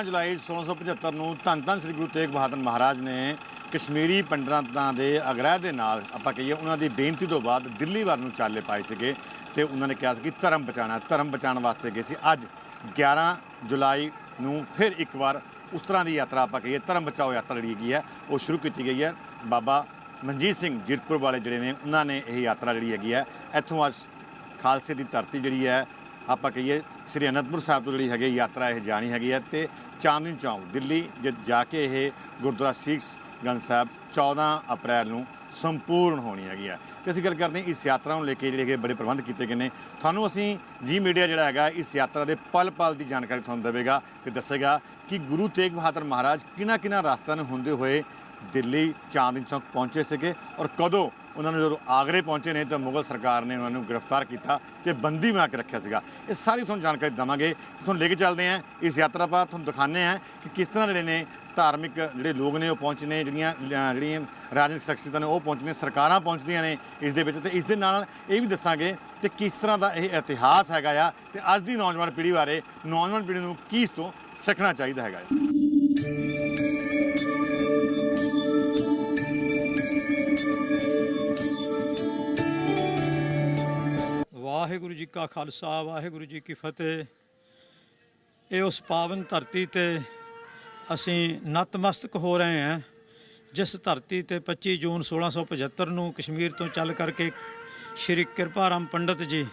11 ਜੁਲਾਈ 1675 ਨੂੰ ਧੰਨ ਧੰਨ ਸ੍ਰੀ ਗੁਰੂ ਤੇਗ ਬਹਾਦਰ ਮਹਾਰਾਜ ਨੇ ਕਸ਼ਮੀਰੀ ਪੰਡਤਾਂ ਦੇ ਅਗਰਾਹ ਦੇ ਨਾਲ, ਆਪਾਂ ਕਹੀਏ ਉਹਨਾਂ ਦੀ ਬੇਨਤੀ ਤੋਂ ਬਾਅਦ ਦਿੱਲੀ ਵੱਲ ਨੂੰ ਚਾਲੇ ਪਾਏ ਸੀਗੇ ਤੇ ਉਹਨਾਂ ਨੇ ਕਿਹਾ ਸੀ ਕਿ ਧਰਮ ਬਚਾਣਾ ਧਰਮ ਬਚਾਉਣ ਵਾਸਤੇ ਗਏ ਸੀ। ਅੱਜ 11 ਜੁਲਾਈ ਨੂੰ ਫਿਰ ਇੱਕ ਵਾਰ ਉਸ ਤਰ੍ਹਾਂ ਦੀ ਯਾਤਰਾ ਆਪਾਂ ਕਹੀਏ ਧਰਮ ਬਚਾਓ ਯਾਤਰਾ ਜਿਹੜੀ ਹੈਗੀ ਹੈ ਉਹ ਸ਼ੁਰੂ ਕੀਤੀ ਗਈ ਹੈ। ਬਾਬਾ ਮਨਜੀਤ ਸਿੰਘ ਜੀਰਕਪੁਰ ਵਾਲੇ ਜਿਹੜੇ ਨੇ, ਉਹਨਾਂ ਨੇ ਇਹ ਯਾਤਰਾ ਜਿਹੜੀ ਹੈਗੀ ਹੈ ਇੱਥੋਂ ਅੱਜ ਖਾਲਸੇ ਦੀ ਧਰਤੀ ਜਿਹੜੀ ਹੈ ਆਪਾਂ ਕਹੀਏ ਸ੍ਰੀ ਅਨੰਦਪੁਰ ਸਾਹਿਬ ਤੋਂ ਜਿਹੜੀ ਹੈਗੀ ਯਾਤਰਾ ਇਹ ਜਾਣੀ ਹੈਗੀ ਹੈ ਤੇ ਚਾਂਦਨੀ ਚੌਂਕ, ਦਿੱਲੀ ਜ, ਜਾ ਕੇ ਇਹ ਗੁਰਦੁਆਰਾ ਸਿੱਖ ਗੰਜ ਸਾਹਿਬ 14 ਅਪ੍ਰੈਲ ਨੂੰ ਸੰਪੂਰਨ ਹੋਣੀ ਹੈਗੀ ਹੈ। ਤੇ ਅਸੀਂ ਗੱਲ ਕਰਦੇ ਹਾਂ ਇਸ ਯਾਤਰਾ ਨੂੰ ਲੈ ਕੇ ਜਿਹੜੇ ਹੈਗੇ ਬੜੇ ਪ੍ਰਬੰਧ ਕੀਤੇ ਗਏ ਨੇ। ਤੁਹਾਨੂੰ ਅਸੀਂ ਜੀ ਮੀਡੀਆ ਜਿਹੜਾ ਹੈਗਾ ਇਸ ਯਾਤਰਾ ਦੇ ਪਲ ਪਲ ਦੀ ਜਾਣਕਾਰੀ ਤੁਹਾਨੂੰ ਦੇਵੇਗਾ ਤੇ ਦੱਸੇਗਾ ਕਿ ਗੁਰੂ ਤੇਗ ਬਹਾਦਰ ਮਹਾਰਾਜ ਕਿਹਨਾਂ ਕਿਹਨਾਂ ਰਸਤਿਆਂ ਨੂੰ ਹੁੰਦੇ ਹੋਏ ਦਿੱਲੀ ਚਾਂਦਨੀ ਚੌਕ ਪਹੁੰਚੇ ਸੀਗੇ ਔਰ ਕਦੋਂ ਉਹਨਾਂ ਨੂੰ ਜਦੋਂ ਆਗਰੇ ਪਹੁੰਚੇ ਨੇ ਤਾਂ ਮੁਗਲ ਸਰਕਾਰ ਨੇ ਉਹਨਾਂ ਨੂੰ ਗ੍ਰਿਫਤਾਰ ਕੀਤਾ ਤੇ ਬੰਦੀ ਬਣਾ ਕੇ ਰੱਖਿਆ ਸੀਗਾ। ਇਹ ਸਾਰੀ ਤੁਹਾਨੂੰ ਜਾਣਕਾਰੀ ਦਵਾਂਗੇ। ਤੁਹਾਨੂੰ ਲੈ ਕੇ ਚੱਲਦੇ ਹਾਂ। ਇਸ ਯਾਤਰਾ ਪਰ ਤੁਹਾਨੂੰ ਦਿਖਾਉਂਦੇ ਹਾਂ ਕਿ ਕਿਸ ਤਰ੍ਹਾਂ ਜਿਹੜੇ ਨੇ ਧਾਰਮਿਕ ਜਿਹੜੇ ਲੋਕ ਨੇ ਉਹ ਪਹੁੰਚੇ ਨੇ, ਜਿਹੜੀਆਂ ਜਿਹੜੀਆਂ ਰਾਜਨੀਤਿਕ ਸ਼ਖਸੀਅਤਾਂ ਨੇ ਉਹ ਪਹੁੰਚਦੀਆਂ ਸਰਕਾਰਾਂ ਪਹੁੰਚਦੀਆਂ ਨੇ ਇਸ ਦੇ ਵਿੱਚ ਤੇ ਇਸ ਦੇ ਨਾਲ ਇਹ ਵੀ ਦੱਸਾਂਗੇ ਕਿ ਕਿਸ ਤਰ੍ਹਾਂ ਦਾ ਇਹ ਇਤਿਹਾਸ ਹੈਗਾ ਆ ਤੇ ਅੱਜ ਦੀ ਨੌਜਵਾਨ ਪੀੜ੍ਹੀ ਬਾਰੇ ਨੌਜਵਾਨ ਪੀੜ੍ਹੀ ਨੂੰ ਕੀ ਇਸ ਤੋਂ ਸਿੱਖਣਾ ਚਾਹੀਦਾ ਹੈਗਾ ਆ। ਵਾਹਿਗੁਰੂ ਜੀ ਕਾ ਖਾਲਸਾ, ਵਾਹਿਗੁਰੂ ਜੀ ਕੀ ਫਤਿਹ। ਇਹ ਉਸ ਪਾਵਨ ਧਰਤੀ ਤੇ ਅਸੀਂ ਨਤਮਸਤਕ ਹੋ ਰਹੇ ਹਾਂ, ਜਿਸ ਧਰਤੀ ਤੇ 25 ਜੂਨ 1675 ਨੂੰ ਕਸ਼ਮੀਰ ਤੋਂ ਚੱਲ ਕਰਕੇ ਸ਼੍ਰੀ ਕਿਰਪਾ ਰਾਮ ਪੰਡਤ ਜੀ,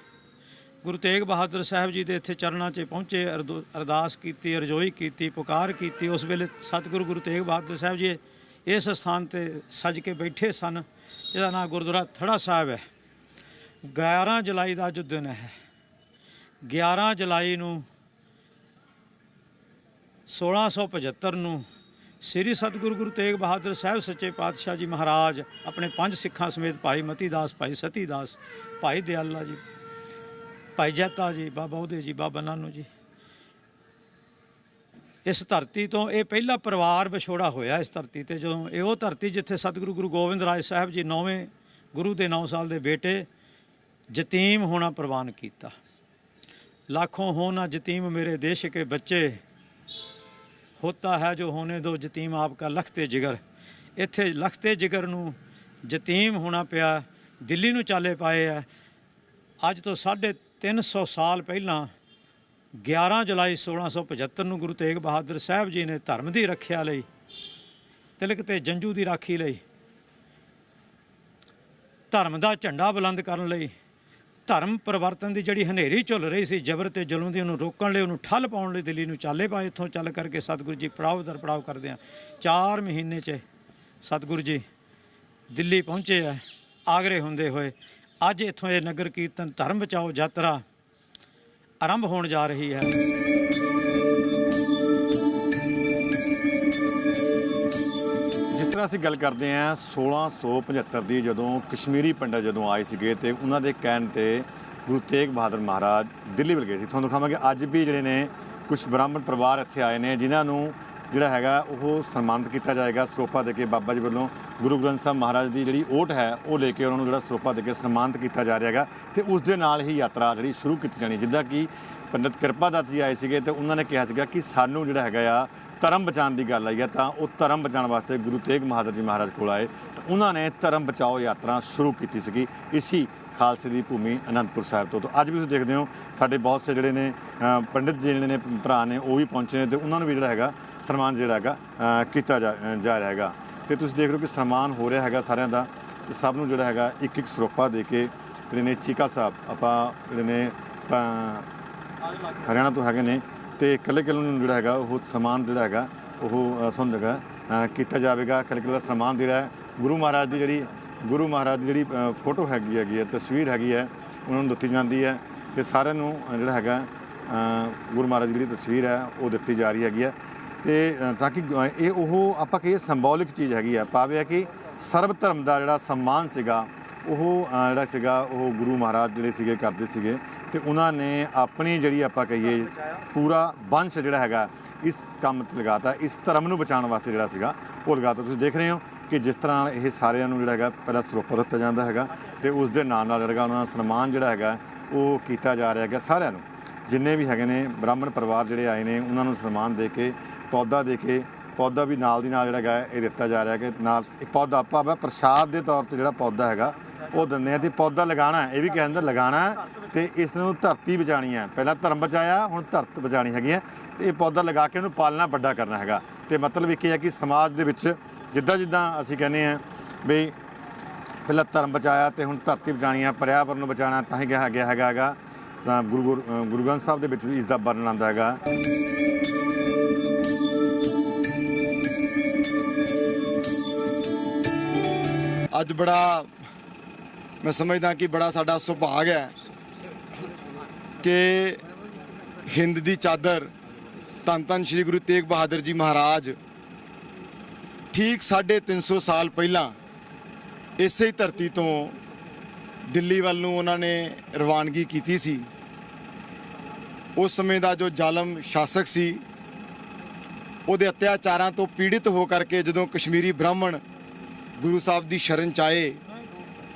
ਗੁਰੂ ਤੇਗ ਬਹਾਦਰ ਸਾਹਿਬ ਜੀ ਦੇ ਇੱਥੇ ਚਰਨਾਂ 'ਚ ਪਹੁੰਚੇ, ਅਰਦੋ- ਅਰਦਾਸ ਕੀਤੀ, ਅਰਜ਼ੋਈ ਕੀਤੀ, ਪੁਕਾਰ ਕੀਤੀ, ਉਸ ਵੇਲੇ ਸਤਿਗੁਰੂ ਗੁਰੂ ਤੇਗ ਬਹਾਦਰ ਸਾਹਿਬ ਜੀ ਇਸ ਸਥਾਨ ਤੇ ਸਜ ਕੇ ਬੈਠੇ ਸਨ, ਜਿਹਦਾ ਨਾਮ ਗੁਰਦੁਆਰਾ ਥੜਾ ਸਾਹਿਬ ਹੈ। 11 ਜੁਲਾਈ ਦਾ ਅੱਜ ਦਿਨ ਹੈ। 11 ਜੁਲਾਈ ਨੂੰ 1675 ਨੂੰ ਸ੍ਰੀ ਸਤਿਗੁਰੂ ਗੁਰੂ ਤੇਗ ਬਹਾਦਰ ਸਾਹਿਬ ਸੱਚੇ ਪਾਤਸ਼ਾਹ ਜੀ ਮਹਾਰਾਜ, ਆਪਣੇ ਪੰਜ ਸਿੱਖਾਂ ਸਮੇਤ ਭਾਈ ਮਤੀ ਦਾਸ, ਭਾਈ ਸਤੀ ਦਾਸ, ਭਾਈ ਦਿਆਲਾ ਜੀ, ਭਾਈ ਜੈਤਾ ਜੀ, ਬਾਬਾ ਉਹਦੇ ਜੀ, ਬਾਬਾ ਨਾਨੂ ਜੀ। ਇਸ ਧਰਤੀ ਤੋਂ ਇਹ ਪਹਿਲਾ ਪਰਿਵਾਰ ਵਿਛੋੜਾ ਹੋਇਆ ਇਸ ਧਰਤੀ ਤੇ, ਜਦੋਂ ਇਹ ਉਹ ਧਰਤੀ ਜਿੱਥੇ ਸਤਿਗੁਰੂ ਗੁਰੂ ਗੋਬਿੰਦ ਰਾਏ ਸਾਹਿਬ ਜੀ ਨੌਵੇਂ ਗੁਰੂ ਦੇ 9 ਸਾਲ ਦੇ ਬੇਟੇ ਯਤੀਮ ਹੋਣਾ ਪ੍ਰਵਾਨ ਕੀਤਾ लाखों होना यतीम मेरे देश के बच्चे होता है जो होने दो यतीम आपका लखते जिगर ਇੱਥੇ ਲਖਤੇ ਜਿਗਰ ਨੂੰ ਯਤੀਮ ਹੋਣਾ ਪਿਆ ਦਿੱਲੀ ਨੂੰ ਚਾਲੇ ਪਾਏ ਆ ਅੱਜ ਤੋਂ 350 ਸਾਲ ਪਹਿਲਾਂ 11 ਜੁਲਾਈ 1675 ਨੂੰ ਗੁਰੂ ਤੇਗ ਬਹਾਦਰ ਸਾਹਿਬ ਜੀ ਨੇ ਧਰਮ ਦੀ ਰੱਖਿਆ ਲਈ ਤਿਲਕ ਤੇ ਜੰਜੂ ਦੀ ਰਾਖੀ ਲਈ ਧਰਮ ਦਾ ਝੰਡਾ ਬੁਲੰਦ ਕਰਨ ਲਈ ਧਰਮ ਪਰਿਵਰਤਨ ਦੀ ਜਿਹੜੀ ਹਨੇਰੀ ਝੁੱਲ ਰਹੀ ਸੀ, ਜਬਰ ਤੇ ਜ਼ੁਲਮ ਦੀ, ਉਹਨੂੰ ਰੋਕਣ ਲਈ, ਉਹਨੂੰ ਠੱਲ ਪਾਉਣ ਲਈ ਦਿੱਲੀ ਨੂੰ ਚਾਲੇ ਪਾਏ, ਇੱਥੋਂ ਚੱਲ ਕਰਕੇ ਸਤਿਗੁਰੂ ਜੀ ਪੜਾਅ ਦਰ ਪੜਾਅ ਕਰਦੇ ਆ। 4 ਮਹੀਨੇ 'ਚ ਸਤਿਗੁਰੂ ਜੀ ਦਿੱਲੀ ਪਹੁੰਚੇ ਆ, ਆਗਰੇ ਹੁੰਦੇ ਹੋਏ। ਅੱਜ ਇੱਥੋਂ ਇਹ ਨਗਰ ਕੀਰਤਨ ਧਰਮ ਬਚਾਓ ਯਾਤਰਾ ਆਰੰਭ ਹੋਣ ਜਾ ਰਹੀ ਹੈ। ਅਸੀਂ ਗੱਲ ਕਰਦੇ ਹਾਂ 1675 ਦੀ ਜਦੋਂ ਕਸ਼ਮੀਰੀ ਪੰਡਤ ਜਦੋਂ ਆਏ ਸੀਗੇ ਤੇ ਉਹਨਾਂ ਦੇ ਕਹਿਣ ਤੇ ਗੁਰੂ ਤੇਗ ਬਹਾਦਰ ਮਹਾਰਾਜ ਦਿੱਲੀ ਵੱਲ ਗਏ ਸੀ। ਤੁਹਾਨੂੰ ਦਿਖਾਵਾਂਗੇ ਅੱਜ ਵੀ ਜਿਹੜੇ ਨੇ ਕੁਝ ਬ੍ਰਾਹਮਣ ਪਰਿਵਾਰ ਇੱਥੇ ਆਏ ਨੇ, ਜਿਨ੍ਹਾਂ ਨੂੰ ਜਿਹੜਾ ਹੈਗਾ ਉਹ ਸਨਮਾਨਿਤ ਕੀਤਾ ਜਾਏਗਾ ਸਰੋਪਾ ਦੇ ਕੇ ਬਾਬਾ ਜੀ ਵੱਲੋਂ। ਗੁਰੂ ਗ੍ਰੰਥ ਸਾਹਿਬ ਮਹਾਰਾਜ ਦੀ ਜਿਹੜੀ ਓਟ ਹੈ, ਉਹ ਲੈ ਕੇ ਉਹਨਾਂ ਨੂੰ ਜਿਹੜਾ ਸਰੋਪਾ ਦੇ ਕੇ ਸਨਮਾਨਿਤ ਕੀਤਾ ਜਾ ਰਿਹਾ ਹੈਗਾ ਤੇ ਉਸ ਦੇ ਨਾਲ ਹੀ ਯਾਤਰਾ ਜਿਹੜੀ ਸ਼ੁਰੂ ਕੀਤੀ ਜਾਣੀ, ਜਿੱਦਾਂ ਕਿ ਪੰਡਤ ਕਿਰਪਾ ਦੱਤ ਜੀ ਆਏ ਸੀਗੇ ਤੇ ਉਹਨਾਂ ਨੇ ਕਿਹਾ ਸੀਗਾ ਕਿ ਸਾਨੂੰ ਜਿਹੜਾ ਹੈਗਾ ਆ ਧਰਮ ਬਚਾਉਣ ਦੀ ਗੱਲ ਆਈ ਆ, ਤਾਂ ਉਹ ਧਰਮ ਬਚਾਉਣ ਵਾਸਤੇ ਗੁਰੂ ਤੇਗ ਬਹਾਦਰ ਜੀ ਮਹਾਰਾਜ ਕੋਲ ਆਏ। ਤਾਂ ਉਹਨਾਂ ਨੇ ਧਰਮ ਬਚਾਓ ਯਾਤਰਾ ਸ਼ੁਰੂ ਕੀਤੀ ਸੀਗੀ ਇਸੀ ਖਾਲਸੇ ਦੀ ਭੂਮੀ ਅਨੰਦਪੁਰ ਸਾਹਿਬ ਤੋਂ। ਤਾਂ ਅੱਜ ਵੀ ਤੁਸੀਂ ਦੇਖਦੇ ਹੋ, ਸਾਡੇ ਬਹੁਤ ਸੇ ਜਿਹੜੇ ਨੇ ਪੰਡਿਤ ਜੀ ਜਿਹੜੇ ਨੇ, ਭਰਾ ਨੇ, ਉਹ ਵੀ ਪਹੁੰਚੇ ਨੇ ਤੇ ਉਹਨਾਂ ਨੂੰ ਵੀ ਜਿਹੜਾ ਹੈਗਾ ਸਨਮਾਨ ਜਿਹੜਾ ਹੈਗਾ ਕੀਤਾ ਜਾ ਰਿਹਾ ਹੈਗਾ। ਤੇ ਤੁਸੀਂ ਦੇਖ ਰਹੇ ਹੋ ਕਿ ਸਨਮਾਨ ਹੋ ਰਿਹਾ ਹੈਗਾ ਸਾਰਿਆਂ ਦਾ। ਤੇ ਸਭ ਨੂੰ ਜਿਹੜਾ ਹੈਗਾ ਇੱਕ ਇੱਕ ਸਰੋਪਾ ਦੇ ਕੇ ਜਿਹੜੇ ਨੇ ਚੀਕਾ ਸਾਹਿਬ, ਆਪਾਂ ਜਿਹੜੇ ਨੇ ਹਰਿਆਣਾ ਤੋਂ ਹੈਗੇ ਨੇ ਤੇ ਇਕੱਲੇ ਇਕੱਲੇ ਨੂੰ ਜਿਹੜਾ ਹੈਗਾ, ਉਹ ਸਨਮਾਨ ਜਿਹੜਾ ਹੈਗਾ, ਉਹ ਤੁਹਾਨੂੰ ਜਿਹੜਾ ਕੀਤਾ ਜਾਵੇਗਾ। ਇਕੱਲੇ ਇਕੱਲੇ ਦਾ ਸਨਮਾਨ ਜਿਹੜਾ ਹੈ। ਗੁਰੂ ਮਹਾਰਾਜ ਦੀ ਜਿਹੜੀ, ਗੁਰੂ ਮਹਾਰਾਜ ਦੀ ਜਿਹੜੀ ਫੋਟੋ ਹੈਗੀ ਹੈਗੀ ਹੈ, ਤਸਵੀਰ ਹੈਗੀ ਹੈ, ਉਹਨਾਂ ਨੂੰ ਦਿੱਤੀ ਜਾਂਦੀ ਹੈ ਤੇ ਸਾਰਿਆਂ ਨੂੰ ਜਿਹੜਾ ਹੈਗਾ ਗੁਰੂ ਮਹਾਰਾਜ ਦੀ ਜਿਹੜੀ ਤਸਵੀਰ ਹੈ, ਉਹ ਦਿੱਤੀ ਜਾ ਰਹੀ ਹੈਗੀ ਹੈ। ਤੇ ਤਾਂ ਕਿ ਇਹ ਉਹ, ਆਪਾਂ ਕਹੀਏ ਸਿੰਬੋਲਿਕ ਚੀਜ਼ ਹੈਗੀ ਹੈ। ਪਾਵੇ ਕਿ ਸਰਬ ਧਰਮ ਦਾ ਜਿਹੜਾ ਸਨਮਾਨ ਸੀਗਾ ਉਹ ਜਿਹੜਾ ਸੀਗਾ, ਉਹ ਗੁਰੂ ਮਹਾਰਾਜ ਜਿਹੜੇ ਸੀਗੇ, ਕਰਦੇ ਸੀਗੇ ਤੇ ਉਹਨਾਂ ਨੇ ਆਪਣੀ ਜਿਹੜੀ ਆਪਾਂ ਕਹੀਏ ਪੂਰਾ ਵੰਸ਼ ਜਿਹੜਾ ਹੈਗਾ, ਇਸ ਕੰਮ ਤੇ ਲਗਾਤਾ, ਇਸ ਧਰਮ ਨੂੰ ਬਚਾਉਣ ਵਾਸਤੇ ਜਿਹੜਾ ਸੀਗਾ, ਉਹ ਲਗਾਤਾ। ਤੁਸੀਂ ਦੇਖ ਰਹੇ ਹੋ ਕਿ ਜਿਸ ਤਰ੍ਹਾਂ ਨਾਲ ਇਹ ਸਾਰਿਆਂ ਨੂੰ ਜਿਹੜਾ ਹੈਗਾ, ਪਹਿਲਾਂ ਸਰੋਪਾ ਦਿੱਤਾ ਜਾਂਦਾ ਹੈਗਾ ਤੇ ਉਸ ਦੇ ਨਾਲ ਨਾਲ ਜਿਹੜਾ ਉਹਨਾਂ ਦਾ ਸਨਮਾਨ ਜਿਹੜਾ ਹੈਗਾ, ਉਹ ਕੀਤਾ ਜਾ ਰਿਹਾ ਹੈਗਾ ਸਾਰਿਆਂ ਨੂੰ। ਜਿੰਨੇ ਵੀ ਹੈਗੇ ਨੇ, ਬ੍ਰਾਹਮਣ ਪਰਿਵਾਰ ਜਿਹੜੇ ਆਏ ਨੇ, ਉਹਨਾਂ ਨੂੰ ਸਨਮਾਨ ਦੇ ਕੇ, ਪੌਦਾ ਦੇ ਕੇ ਪੌਦਾ ਵੀ ਨਾਲ ਦੀ ਨਾਲ ਜਿਹੜਾ ਹੈਗਾ ਇਹ ਦਿੱਤਾ ਜਾ ਰਿਹਾ ਕਿ ਨਾਲ ਇਹ ਪੌਦਾ ਭਾਵੇਂ ਪ੍ਰਸ਼ਾਦ ਦੇ ਤੌਰ ਤੇ ਜਿਹੜਾ ਪੌਦਾ ਹੈਗਾ, ਉਹ ਦਿੰਦੇ ਆ ਤੇ ਪੌਦਾ ਲਗਾਉਣਾ ਇਹ ਵੀ ਕਹਿੰਦੇ ਲਗਾਉਣਾ ਹੈ ਤੇ ਇਸ ਨੂੰ ਧਰਤੀ ਬਚਾਣੀ ਹੈ। ਪਹਿਲਾਂ ਧਰਮ ਬਚਾਇਆ, ਹੁਣ ਧਰਤ ਬਚਾਣੀ ਹੈਗੀ ਹੈ ਤੇ ਇਹ ਪੌਦਾ ਲਗਾ ਕੇ ਉਹਨੂੰ ਪਾਲਣਾ ਵੱਡਾ ਕਰਨਾ ਹੈਗਾ। ਤੇ ਮਤਲਬ ਇੱਕ ਇਹ ਹੈ ਕਿ ਸਮਾਜ ਦੇ ਵਿੱਚ ਜਿੱਦਾਂ ਜਿੱਦਾਂ ਅਸੀਂ ਕਹਿੰਦੇ ਆ ਵੀ ਪਹਿਲਾਂ ਧਰਮ ਬਚਾਇਆ ਤੇ ਹੁਣ ਧਰਤੀ ਬਚਾਣੀ ਹੈ, ਪਰਿਆਵਰਨ ਨੂੰ ਬਚਾਉਣਾ, ਤਾਂ ਹੀ ਕਿਹਾ ਗਿਆ ਹੈਗਾ ਹੈਗਾ। ਤਾਂ ਗੁਰੂ ਗੁਰੂ ਗੁਰੂ ਗ੍ਰੰਥ ਸਾਹਿਬ ਦੇ ਵਿੱਚ ਵੀ ਇਸ ਦਾ ਵਰਣਨ ਆਉਂਦਾ ਹੈਗਾ। ਅੱਜ ਬੜਾ, ਮੈਂ ਸਮਝਦਾ ਕਿ ਬੜਾ ਸਾਡਾ ਸੁਭਾਗ ਹੈ ਕਿ ਹਿੰਦ ਦੀ ਚਾਦਰ ਧੰਨ ਧੰਨ ਸ੍ਰੀ ਗੁਰੂ ਤੇਗ ਬਹਾਦਰ ਜੀ ਮਹਾਰਾਜ ਠੀਕ 350 ਸਾਲ ਪਹਿਲਾਂ ਇਸੇ ਹੀ ਧਰਤੀ ਤੋਂ ਦਿੱਲੀ ਵੱਲ ਨੂੰ ਉਹਨਾਂ ਨੇ ਰਵਾਨਗੀ ਕੀਤੀ ਸੀ। ਉਸ ਸਮੇਂ ਦਾ ਜੋ ਜ਼ਾਲਮ ਸ਼ਾਸਕ ਸੀ, ਉਹਦੇ ਅਤਿਆਚਾਰਾਂ ਤੋਂ ਪੀੜਿਤ ਹੋ ਕਰਕੇ ਜਦੋਂ ਕਸ਼ਮੀਰੀ ਬ੍ਰਾਹਮਣ ਗੁਰੂ ਸਾਹਿਬ ਦੀ ਸ਼ਰਨ ਚ ਆਏ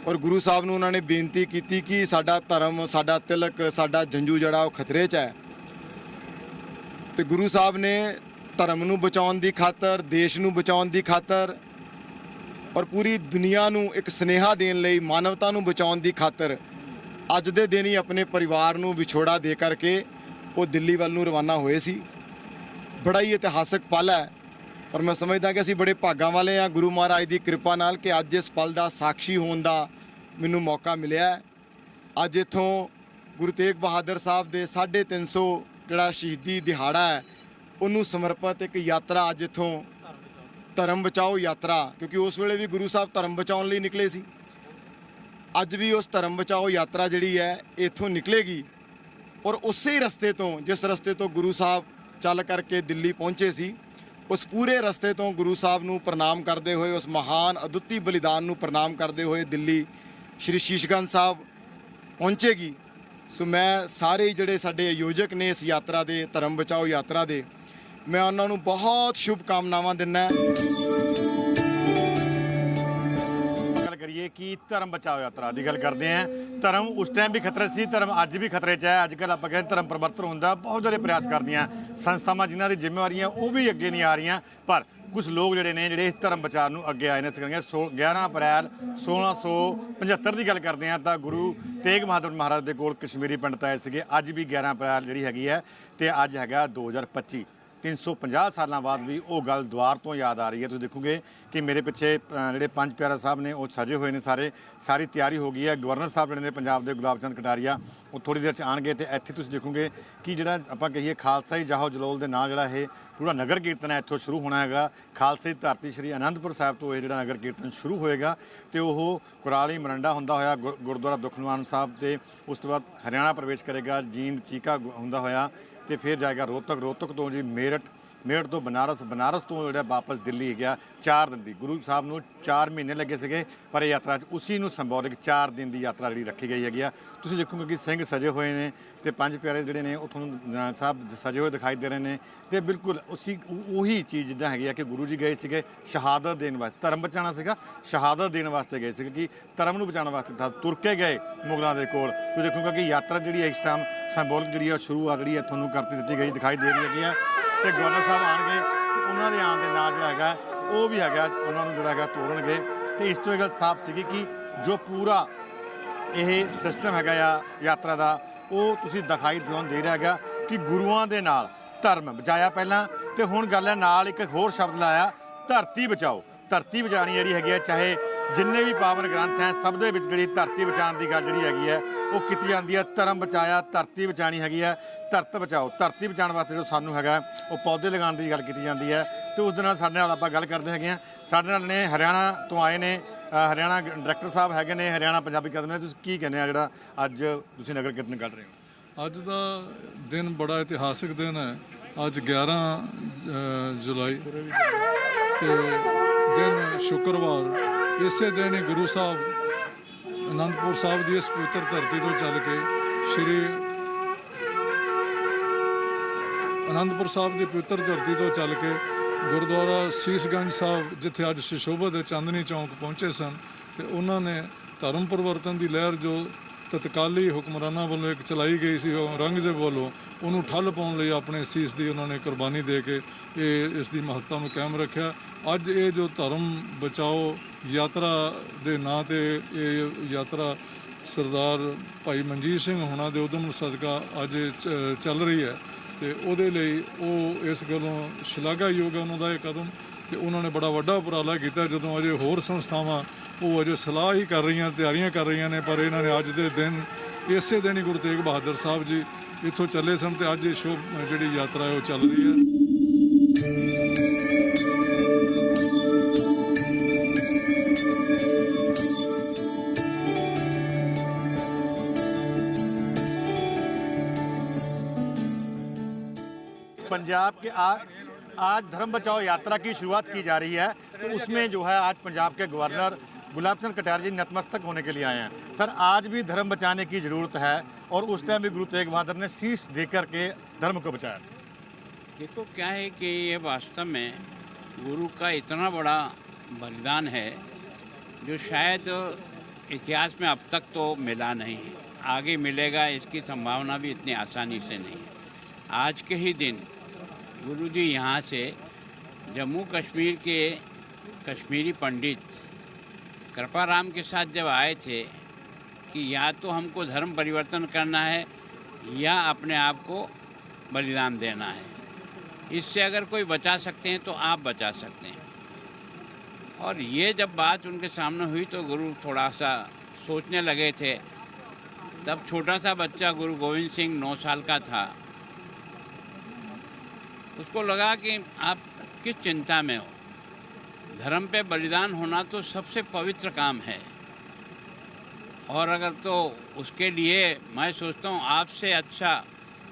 ਔਰ ਗੁਰੂ ਸਾਹਿਬ ਨੂੰ ਉਹਨਾਂ ਨੇ ਬੇਨਤੀ ਕੀਤੀ ਕਿ ਸਾਡਾ ਧਰਮ, ਸਾਡਾ ਤਿਲਕ, ਸਾਡਾ ਜੰਜੂ ਜਿਹੜਾ ਉਹ ਖਤਰੇ 'ਚ ਹੈ। ਤੇ ਗੁਰੂ ਸਾਹਿਬ ਨੇ ਧਰਮ ਨੂੰ ਬਚਾਉਣ ਦੀ ਖਾਤਰ, ਦੇਸ਼ ਨੂੰ ਬਚਾਉਣ ਦੀ ਖਾਤਰ ਔਰ ਪੂਰੀ ਦੁਨੀਆ ਨੂੰ ਇੱਕ ਸਨੇਹਾ ਦੇਣ ਲਈ, ਮਾਨਵਤਾ ਨੂੰ ਬਚਾਉਣ ਦੀ ਖਾਤਰ ਅੱਜ ਦੇ ਦਿਨ ਹੀ ਆਪਣੇ ਪਰਿਵਾਰ ਨੂੰ ਵਿਛੋੜਾ ਦੇ ਕਰਕੇ ਉਹ ਦਿੱਲੀ ਵੱਲ ਨੂੰ ਰਵਾਨਾ ਹੋਏ ਸੀ। ਬੜਾ ਹੀ ਇਤਿਹਾਸਕ ਪਲ ਹੈ। ਔਰ ਮੈਂ ਸਮਝਦਾ ਕਿ ਅਸੀਂ ਬੜੇ ਭਾਗਾਂ ਵਾਲੇ ਹਾਂ। ਗੁਰੂ ਮਹਾਰਾਜ ਦੀ ਕਿਰਪਾ ਨਾਲ ਕਿ ਅੱਜ ਇਸ ਪਲ ਦਾ ਸਾਖੀ ਹੋਣ ਦਾ ਮੈਨੂੰ ਮੌਕਾ ਮਿਲਿਆ ਅੱਜ ਇੱਥੋਂ ਗੁਰੂ ਤੇਗ ਬਹਾਦਰ ਸਾਹਿਬ ਦੇ 350 ਜਿਹੜਾ ਸ਼ਹੀਦੀ ਦਿਹਾੜਾ ਹੈ, ਉਹਨੂੰ ਸਮਰਪਿਤ ਇੱਕ ਯਾਤਰਾ ਅੱਜ ਇੱਥੋਂ ਧਰਮ ਬਚਾਓ ਯਾਤਰਾ, ਕਿਉਂਕਿ ਉਸ ਵੇਲੇ ਵੀ ਗੁਰੂ ਸਾਹਿਬ ਧਰਮ ਬਚਾਉਣ ਲਈ ਨਿਕਲੇ ਸੀ। ਅੱਜ ਵੀ ਉਸ ਧਰਮ ਬਚਾਓ ਯਾਤਰਾ ਜਿਹੜੀ ਹੈ, ਇੱਥੋਂ ਨਿਕਲੇਗੀ। ਔਰ ਉਸੇ ਰਸਤੇ ਤੋਂ, ਜਿਸ ਰਸਤੇ ਤੋਂ ਗੁਰੂ ਸਾਹਿਬ ਚੱਲ ਕਰਕੇ ਦਿੱਲੀ ਪਹੁੰਚੇ ਸੀ ਉਸ ਪੂਰੇ ਰਸਤੇ ਤੋਂ ਗੁਰੂ ਸਾਹਿਬ ਨੂੰ ਪ੍ਰਣਾਮ ਕਰਦੇ ਹੋਏ, ਉਸ ਮਹਾਨ ਅਦੁੱਤੀ ਬਲੀਦਾਨ ਨੂੰ ਪ੍ਰਣਾਮ ਕਰਦੇ ਹੋਏ ਦਿੱਲੀ ਸ਼੍ਰੀ ਸ਼ੀਸ਼ਗੰਜ ਸਾਹਿਬ ਪਹੁੰਚੇਗੀ। ਸੋ ਮੈਂ ਸਾਰੇ ਜਿਹੜੇ ਸਾਡੇ ਆਯੋਜਕ ਨੇ ਇਸ ਯਾਤਰਾ ਦੇ, ਧਰਮ ਬਚਾਓ ਯਾਤਰਾ ਦੇ, ਮੈਂ ਉਹਨਾਂ ਨੂੰ ਬਹੁਤ ਸ਼ੁਭ ਕਾਮਨਾਵਾਂ ਦਿੰਦਾ ਕਰੀਏ ਕਿ ਧਰਮ ਬਚਾਓ ਯਾਤਰਾ ਦੀ ਗੱਲ ਕਰਦੇ ਆਂ ਧਰਮ ਉਸ ਟਾਈਮ ਵੀ ਖਤਰੇ ਸੀ, ਧਰਮ ਅੱਜ ਵੀ ਖਤਰੇ 'ਚ ਹੈ। ਅੱਜ ਕੱਲ ਆਪਾਂ ਕਹਿੰਦੇ ਧਰਮ ਪਰਿਵਰਤਨ ਹੁੰਦਾ, ਬਹੁਤ ਸਾਰੇ ਪ੍ਰਯਾਸ ਕਰਦੀਆਂ। ਸੰਸਥਾਵਾਂ ਜਿਨ੍ਹਾਂ ਦੀ ਜ਼ਿੰਮੇਵਾਰੀਆਂ ਉਹ ਵੀ ਅੱਗੇ ਨਹੀਂ ਆ ਰਹੀਆਂ, ਪਰ ਕੁਝ ਲੋਕ ਜਿਹੜੇ ਨੇ, ਜਿਹੜੇ ਧਰਮ ਬਚਾਅ ਨੂੰ ਅੱਗੇ ਆਏ ਨੇ ਸਕਣਗੇ 11 ਅਪ੍ਰੈਲ 1675 ਦੀ ਗੱਲ ਕਰਦੇ ਆਂ ਤਾਂ ਗੁਰੂ ਤੇਗ ਬਹਾਦਰ ਮਹਾਰਾਜ ਦੇ ਕੋਲ ਕਸ਼ਮੀਰੀ ਪੰਡਤ ਆਏ ਸੀਗੇ। ਅੱਜ ਵੀ 11 ਅਪ੍ਰੈਲ ਜਿਹੜੀ ਹੈਗੀ ਹੈ ਤੇ ਅੱਜ ਹੈਗਾ 2025 350 ਸਾਲਾਂ ਬਾਅਦ ਵੀ ਉਹ ਗੱਲ ਦੁਆਰ ਤੋਂ ਯਾਦ ਆ ਰਹੀ ਹੈ। ਤੁਸੀਂ ਦੇਖੋਗੇ ਕਿ ਮੇਰੇ ਪਿੱਛੇ ਜਿਹੜੇ ਪੰਜ ਪਿਆਰਾ ਸਾਹਿਬ ਨੇ, ਉਹ ਸਜੇ ਹੋਏ ਨੇ ਸਾਰੇ। ਸਾਰੀ ਤਿਆਰੀ ਹੋ ਗਈ ਹੈ। ਗਵਰਨਰ ਸਾਹਿਬ ਜਿਹੜੇ ਨੇ ਪੰਜਾਬ ਦੇ ਗੁਲਾਬ ਚੰਦ ਕਟਾਰੀਆ, ਉਹ ਥੋੜੀ ਦੇਰ ਚ ਆਣਗੇ ਤੇ ਇੱਥੇ ਤੁਸੀਂ ਦੇਖੋਗੇ ਕਿ ਜਿਹੜਾ ਆਪਾਂ ਕਹੀਏ ਖਾਲਸਾ ਹੀ ਜਾਹੋ ਜਲੋਲ ਦੇ ਨਾਲ ਜਿਹੜਾ ਇਹ ਪੂਰਾ ਨਗਰ ਕੀਰਤਨ ਹੈ, ਇੱਥੋਂ ਸ਼ੁਰੂ ਹੋਣਾ ਹੈਗਾ। ਖਾਲਸੇ ਦੀ ਧਰਤੀ ਸ੍ਰੀ ਅਨੰਦਪੁਰ ਸਾਹਿਬ ਤੋਂ ਇਹ ਜਿਹੜਾ ਨਗਰ ਕੀਰਤਨ ਸ਼ੁਰੂ ਹੋਏਗਾ ਤੇ ਉਹ ਕੁਰਾਲੀ ਮਰੰਡਾ ਹੁੰਦਾ ਹੋਇਆ, ਗੁਰ- ਗੁਰਦੁਆਰਾ ਦੁਖਨਿਵਾਰਨ ਸਾਹਿਬ ਤੇ ਉਸ ਤੋਂ ਬਾਅਦ ਹਰਿਆਣਾ ਪ੍ਰਵੇਸ਼ ਕਰੇਗਾ, ਜੀਂਦ ਚੀਕਾ ਗੁ- ਹੁੰਦਾ ਹੋਇਆ। ਤੇ ਫਿਰ ਜਾਏਗਾ ਰੋਹਤਕ। ਰੋਹਤਕ ਤੋਂ ਜੀ ਮੇਰਠ ਮੇਰਠ ਤੋਂ ਬਨਾਰਸ ਬਨਾਰਸ ਤੋਂ ਜਿਹੜਾ ਵਾਪਸ ਦਿੱਲੀ ਗਿਆ 4 ਦਿਨ ਦੀ। ਗੁਰੂ ਸਾਹਿਬ ਨੂੰ 4 ਮਹੀਨੇ ਲੱਗੇ ਸੀਗੇ, ਪਰ ਇਹ ਯਾਤਰਾ 'ਚ ਉਸੇ ਨੂੰ ਸਿੰਬੋਲਿਕ 4 ਦਿਨ ਦੀ ਯਾਤਰਾ ਜਿਹੜੀ ਰੱਖੀ ਗਈ ਹੈਗੀ ਆ। ਤੁਸੀਂ ਦੇਖੋਗੇ ਕਿ ਸਿੰਘ ਸਜੇ ਹੋਏ ਨੇ ਤੇ ਪੰਜ ਪਿਆਰੇ ਜਿਹੜੇ ਨੇ ਉਹ ਤੁਹਾਨੂੰ ਅ, ਸਾਹਿਬ ਸਜੇ ਹੋਏ ਦਿਖਾਈ ਦੇ ਰਹੇ ਨੇ। ਤੇ ਬਿਲਕੁਲ ਉਸੀ ਉਹੀ ਚੀਜ਼ ਜਿੱਦਾਂ ਹੈਗੀ ਆ ਕਿ ਗੁਰੂ ਜੀ ਗਏ ਸੀਗੇ ਸ਼ਹਾਦਤ ਦੇਣ ਵਾਸਤੇ ਧਰਮ ਬਚਾਉਣਾ ਸੀਗਾ ਸ਼ਹਾਦਤ ਦੇਣ ਵਾਸਤੇ ਗਏ ਸੀਗੇ ਕਿ ਧਰਮ ਨੂੰ ਬਚਾਉਣ ਵਾਸਤੇ ਤਾਂ ਤੁਰ ਕੇ ਗਏ ਮੁਗਲਾਂ ਦੇ ਕੋਲ। ਤੁਸੀਂ ਦੇਖੋਗੇ ਕਿ ਯਾਤਰਾ ਜਿਹੜੀ ਹੈ ਇਸ ਟਾਈਮ ਸਿੰਬੋਲਿਕ ਜਿਹੜੀ ਆ ਸ਼ੁਰੂਆਤ ਜਿਹੜੀ ਹੈ ਤੁਹਾਨੂੰ ਕਰਤੀ ਦਿੱਤੀ ਗਈ ਦਿਖਾਈ ਦੇ ਰਹੀ ਹੈਗੀ ਆ। ਤੇ ਗਵਰਨਰ ਸਾਹਿਬ ਆਣਗੇ ਤੇ ਉਹਨਾਂ ਦੇ ਆਉਣ ਦੇ ਨਾਲ ਜਿਹੜਾ ਹੈਗਾ ਉਹ ਵੀ ਹੈਗਾ ਉਹਨਾਂ ਨੂੰ ਜਿਹੜਾ ਹੈਗਾ ਤੋਰਨਗੇ ਤੇ ਇਸ ਤੋਂ ਇਹ ਗੱਲ ਸਾਫ਼ ਸੀਗੀ ਕਿ ਜੋ ਪੂਰਾ ਇਹ ਸਿਸਟਮ ਹੈਗਾ ਆ ਯਾਤਰਾ ਦਾ ਉਹ ਤੁਸੀਂ ਦਿਖਾਈ ਤੁਹਾਨੂੰ ਦੇ ਰਿਹਾ ਹੈਗਾ ਕਿ ਗੁਰੂਆਂ ਦੇ ਨਾਲ ਧਰਮ ਬਚਾਇਆ ਪਹਿਲਾਂ ਤੇ ਹੁਣ ਗੱਲ ਹੈ ਨਾਲ ਇੱਕ ਹੋਰ ਸ਼ਬਦ ਲਾਇਆ, ਧਰਤੀ ਬਚਾਓ। ਧਰਤੀ ਬਚਾਣੀ ਜਿਹੜੀ ਹੈਗੀ ਹੈ, ਚਾਹੇ ਜਿੰਨੇ ਵੀ ਪਾਵਨ ਗ੍ਰੰਥ ਹੈ, ਸਭ ਦੇ ਵਿੱਚ ਜਿਹੜੀ ਧਰਤੀ ਬਚਾਉਣ ਦੀ ਗੱਲ ਜਿਹੜੀ ਹੈਗੀ ਹੈ, ਉਹ ਕੀਤੀ ਜਾਂਦੀ ਹੈ। ਧਰਮ ਬਚਾਇਆ, ਧਰਤੀ ਬਚਾਣੀ ਹੈਗੀ ਹੈ, ਧਰਤ ਬਚਾਓ। ਧਰਤੀ ਬਚਾਉਣ ਵਾਸਤੇ ਜੋ ਸਾਨੂੰ ਹੈਗਾ, ਉਹ ਪੌਦੇ ਲਗਾਉਣ ਦੀ ਗੱਲ ਕੀਤੀ ਜਾਂਦੀ ਹੈ ਤੇ ਉਸ ਦੇ ਨਾਲ ਸਾਡੇ ਨਾਲ ਆਪਾਂ ਗੱਲ ਕਰਦੇ ਹੈਗੇ ਆ ਸਾਡੇ ਨਾਲ ਨੇ ਹਰਿਆਣਾ ਤੋਂ ਆਏ ਨੇ ਹਰਿਆਣਾ ਡਾਇਰੈਕਟਰ ਸਾਹਿਬ ਹੈਗੇ ਨੇ, ਹਰਿਆਣਾ ਪੰਜਾਬੀ ਅਕਾਦਮੀ ਦੇ। ਤੁਸੀਂ ਕੀ ਕਹਿੰਦੇ ਆ ਜਿਹੜਾ ਅੱਜ ਤੁਸੀਂ ਨਗਰ ਕੀਰਤਨ ਕੱਢ ਰਹੇ ਹੋ? ਅੱਜ ਦਾ ਦਿਨ ਬੜਾ ਇਤਿਹਾਸਿਕ ਦਿਨ ਹੈ। ਅੱਜ 11 ਜੁਲਾਈ ਤੇ ਦਿਨ ਸ਼ੁੱਕਰਵਾਰ। ਇਸੇ ਦਿਨ ਹੀ ਗੁਰੂ ਸਾਹਿਬ, ਅਨੰਦਪੁਰ ਸਾਹਿਬ ਦੀ ਇਸ ਪਵਿੱਤਰ ਧਰਤੀ ਤੋਂ ਚੱਲ ਕੇ ਸ੍ਰੀ ਅਨੰਦਪੁਰ ਸਾਹਿਬ ਦੀ ਪਵਿੱਤਰ ਧਰਤੀ ਤੋਂ ਚੱਲ ਕੇ ਗੁਰਦੁਆਰਾ ਸੀਸਗੰਜ ਸਾਹਿਬ, ਜਿੱਥੇ ਅੱਜ ਸ਼ਿਸ਼ੋਭਤ ਦੇ ਚਾਂਦਨੀ ਚੌਂਕ ਪਹੁੰਚੇ ਸਨ, ਤੇ ਉਹਨਾਂ ਨੇ ਧਰਮ ਪਰਿਵਰਤਨ ਦੀ ਲਹਿਰ ਜੋ ਤਤਕਾਲੀ ਹੁਕਮਰਾਨਾਂ ਵੱਲੋਂ ਇੱਕ ਚਲਾਈ ਗਈ ਸੀ ਔਰੰਗਜ਼ੇਬ ਵੱਲੋਂ, ਉਹਨੂੰ ਠੱਲ ਪਾਉਣ ਲਈ ਆਪਣੇ ਸੀਸ ਦੀ ਉਹਨਾਂ ਨੇ ਕੁਰਬਾਨੀ ਦੇ ਕੇ ਇਹ, ਇਸ ਦੀ ਮਹੱਤਤਾ ਨੂੰ ਕਾਇਮ ਰੱਖਿਆ। ਅੱਜ ਇਹ ਜੋ ਧਰਮ ਬਚਾਓ ਯਾਤਰਾ ਦੇ ਨਾਂ ਤੇ ਇਹ ਯਾਤਰਾ ਸਰਦਾਰ ਭਾਈ ਮਨਜੀਤ ਸਿੰਘ ਹੋਣਾ ਦੇ ਉਦਮ ਸਦਕਾ ਅੱਜ ਚ- ਚੱਲ ਰਹੀ ਹੈ। ਤੇ ਉਹਦੇ ਲਈ ਉਹ ਇਸ ਗੱਲੋਂ ਸ਼ਲਾਘਾਯੋਗ ਹੈ ਉਹਨਾਂ ਦਾ ਇਹ ਕਦਮ ਤੇ ਉਹਨਾਂ ਨੇ ਬੜਾ ਵੱਡਾ ਉਪਰਾਲਾ ਕੀਤਾ ਜਦੋਂ ਅਜੇ ਹੋਰ ਸੰਸਥਾਵਾਂ ਉਹ ਅਜੇ ਸਲਾਹ ਹੀ ਕਰ ਰਹੀਆਂ, ਤਿਆਰੀਆਂ ਕਰ ਰਹੀਆਂ ਨੇ, ਪਰ ਇਹਨਾਂ ਨੇ ਅੱਜ ਦੇ ਦਿਨ ਇਸੇ ਦਿਨ ਹੀ ਗੁਰੂ ਤੇਗ ਬਹਾਦਰ ਸਾਹਿਬ ਜੀ ਇੱਥੋਂ ਚੱਲੇ ਸਨ ਤੇ ਅੱਜ ਇਹ ਸ਼ੋਭ, ਜਿਹੜੀ ਯਾਤਰਾ ਉਹ ਚੱਲ ਰਹੀ ਹੈ। पंजाब के आ, आज धर्म बचाओ यात्रा की शुरुआत की जा रही है। तो उसमें जो है आज पंजाब के गवर्नर गुलाब चंद कटार जी नतमस्तक होने के लिए आए हैं। सर आज भी धर्म बचाने की ज़रूरत है और उस टाइम भी गुरु तेग बहादुर ने शीश दे करके धर्म को बचाया। देखो क्या है कि ये वास्तव में गुरु का इतना बड़ा बलिदान है जो शायद इतिहास में अब तक तो मिला नहीं है। आगे मिलेगा इसकी संभावना भी इतनी आसानी से नहीं है। आज के ही दिन गुरु जी यहाँ से जम्मू कश्मीर के कश्मीरी पंडित कृपाराम के साथ जब आए थे कि या तो हमको धर्म परिवर्तन करना है या अपने आप को बलिदान देना है। इससे अगर कोई बचा सकते हैं तो आप बचा सकते हैं। और ये जब बात उनके सामने हुई तो गुरु थोड़ा सा सोचने लगे थे। तब छोटा सा बच्चा गुरु गोविंद सिंह नौ साल का था। उसको लगा कि आप किस चिंता में हो? धर्म पे बलिदान होना तो सबसे पवित्र काम है। और अगर तो उसके लिए मैं सोचता हूँ, आपसे अच्छा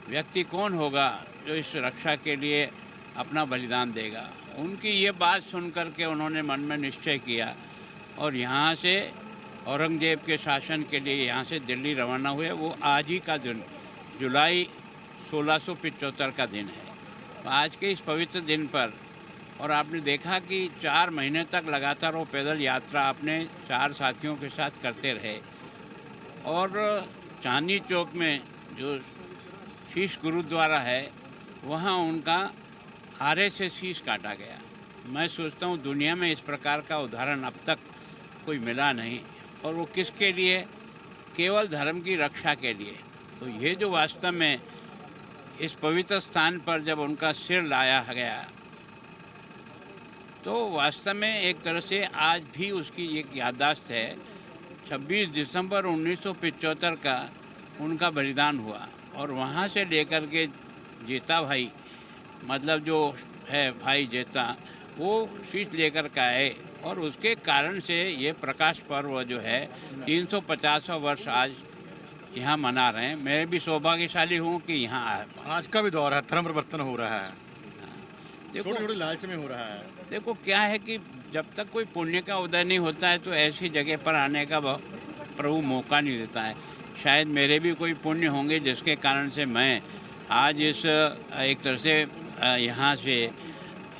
व्यक्ति कौन होगा जो इस रक्षा के लिए अपना बलिदान देगा? उनकी ये बात सुन कर के उन्होंने मन में निश्चय किया और यहाँ से औरंगज़ेब के शासन के लिए यहाँ से दिल्ली रवाना हुए। वो आज ही का दिन, जुलाई सोलह का दिन है। आज के इस पवित्र दिन पर, और आपने देखा कि चार महीने तक लगातार वो पैदल यात्रा अपने चार साथियों के साथ करते रहे। और चांदनी चौक में जो शीश गुरुद्वारा है, वहाँ उनका आरे से शीश काटा गया। मैं सोचता हूँ दुनिया में इस प्रकार का उदाहरण अब तक कोई मिला नहीं। और वो किसके लिए? केवल धर्म की रक्षा के लिए। तो ये जो वास्तव में इस पवित्र स्थान पर जब उनका सिर लाया गया तो वास्तव में एक तरह से आज भी उसकी एक याददाश्त है। 26 दिसंबर 1975 का उनका बलिदान हुआ और वहाँ से लेकर के जेता भाई मतलब जो है भाई जेता वो शीट लेकर के आए और उसके कारण से ये प्रकाश पर्व जो है 350 वर्ष आज यहाँ मना रहे हैं। मैं भी सौभाग्यशाली हूँ कि यहाँ आज का भी दौर है धर्म परिवर्तन हो रहा है। देखो छोटे लालच में हो रहा है। देखो क्या है कि जब तक कोई पुण्य का उदय नहीं होता है तो ऐसी जगह पर आने का प्रभु मौका नहीं देता है। शायद मेरे भी कोई पुण्य होंगे जिसके कारण से मैं आज इस एक तरह से यहाँ से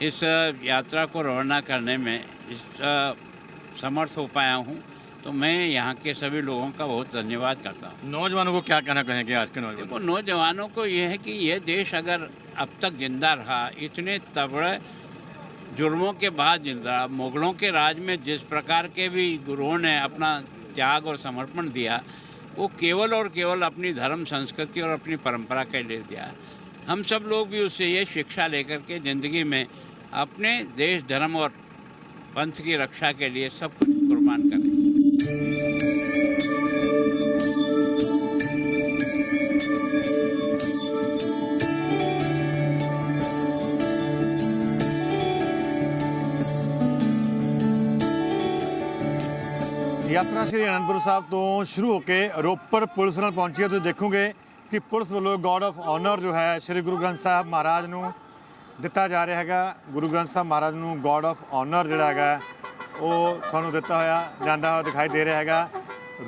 इस यात्रा को रवाना करने में इस समर्थ हो पाया हूँ। तो मैं यहाँ के सभी लोगों का बहुत धन्यवाद करता हूँ। नौजवानों को क्या कहना कहेंगे आज के नौजवान? देखो नौजवानों को यह है कि यह देश अगर अब तक ज़िंदा रहा इतने तबड़े जुर्मों के बाद ज़िंदा रहा मुगलों के राज में जिस प्रकार के भी गुरुओं ने अपना त्याग और समर्पण दिया वो केवल और केवल अपनी धर्म संस्कृति और अपनी परंपरा के लिए दिया। हम सब लोग भी उससे ये शिक्षा लेकर के ज़िंदगी में अपने देश धर्म और पंथ की रक्षा के लिए सब कुछ कुर्बान करें ਯਾਤਰਾ ਸ਼੍ਰੀ ਅਨੰਦਪੁਰ ਸਾਹਿਬ ਤੋਂ ਸ਼ੁਰੂ ਹੋ ਕੇ ਰੋਪੜ ਪੁਲਿਸ ਨਾਲ ਪਹੁੰਚੀ ਹੈ। ਤੁਸੀਂ ਦੇਖੋਗੇ ਕਿ ਪੁਲਿਸ ਵੱਲੋਂ ਗਾਰਡ ਆਫ ਆਨਰ ਜੋ ਹੈ, ਸ਼੍ਰੀ ਗੁਰੂ ਗ੍ਰੰਥ ਸਾਹਿਬ ਮਹਾਰਾਜ ਨੂੰ ਦਿੱਤਾ ਜਾ ਰਿਹਾ ਹੈਗਾ। ਗੁਰੂ ਗ੍ਰੰਥ ਸਾਹਿਬ ਮਹਾਰਾਜ ਨੂੰ ਗਾਰਡ ਆਫ ਆਨਰ ਜਿਹੜਾ ਹੈਗਾ ਉਹ ਤੁਹਾਨੂੰ ਦਿੱਤਾ ਹੋਇਆ, ਜਾਂਦਾ ਹੋਇਆ ਦਿਖਾਈ ਦੇ ਰਿਹਾ ਹੈਗਾ।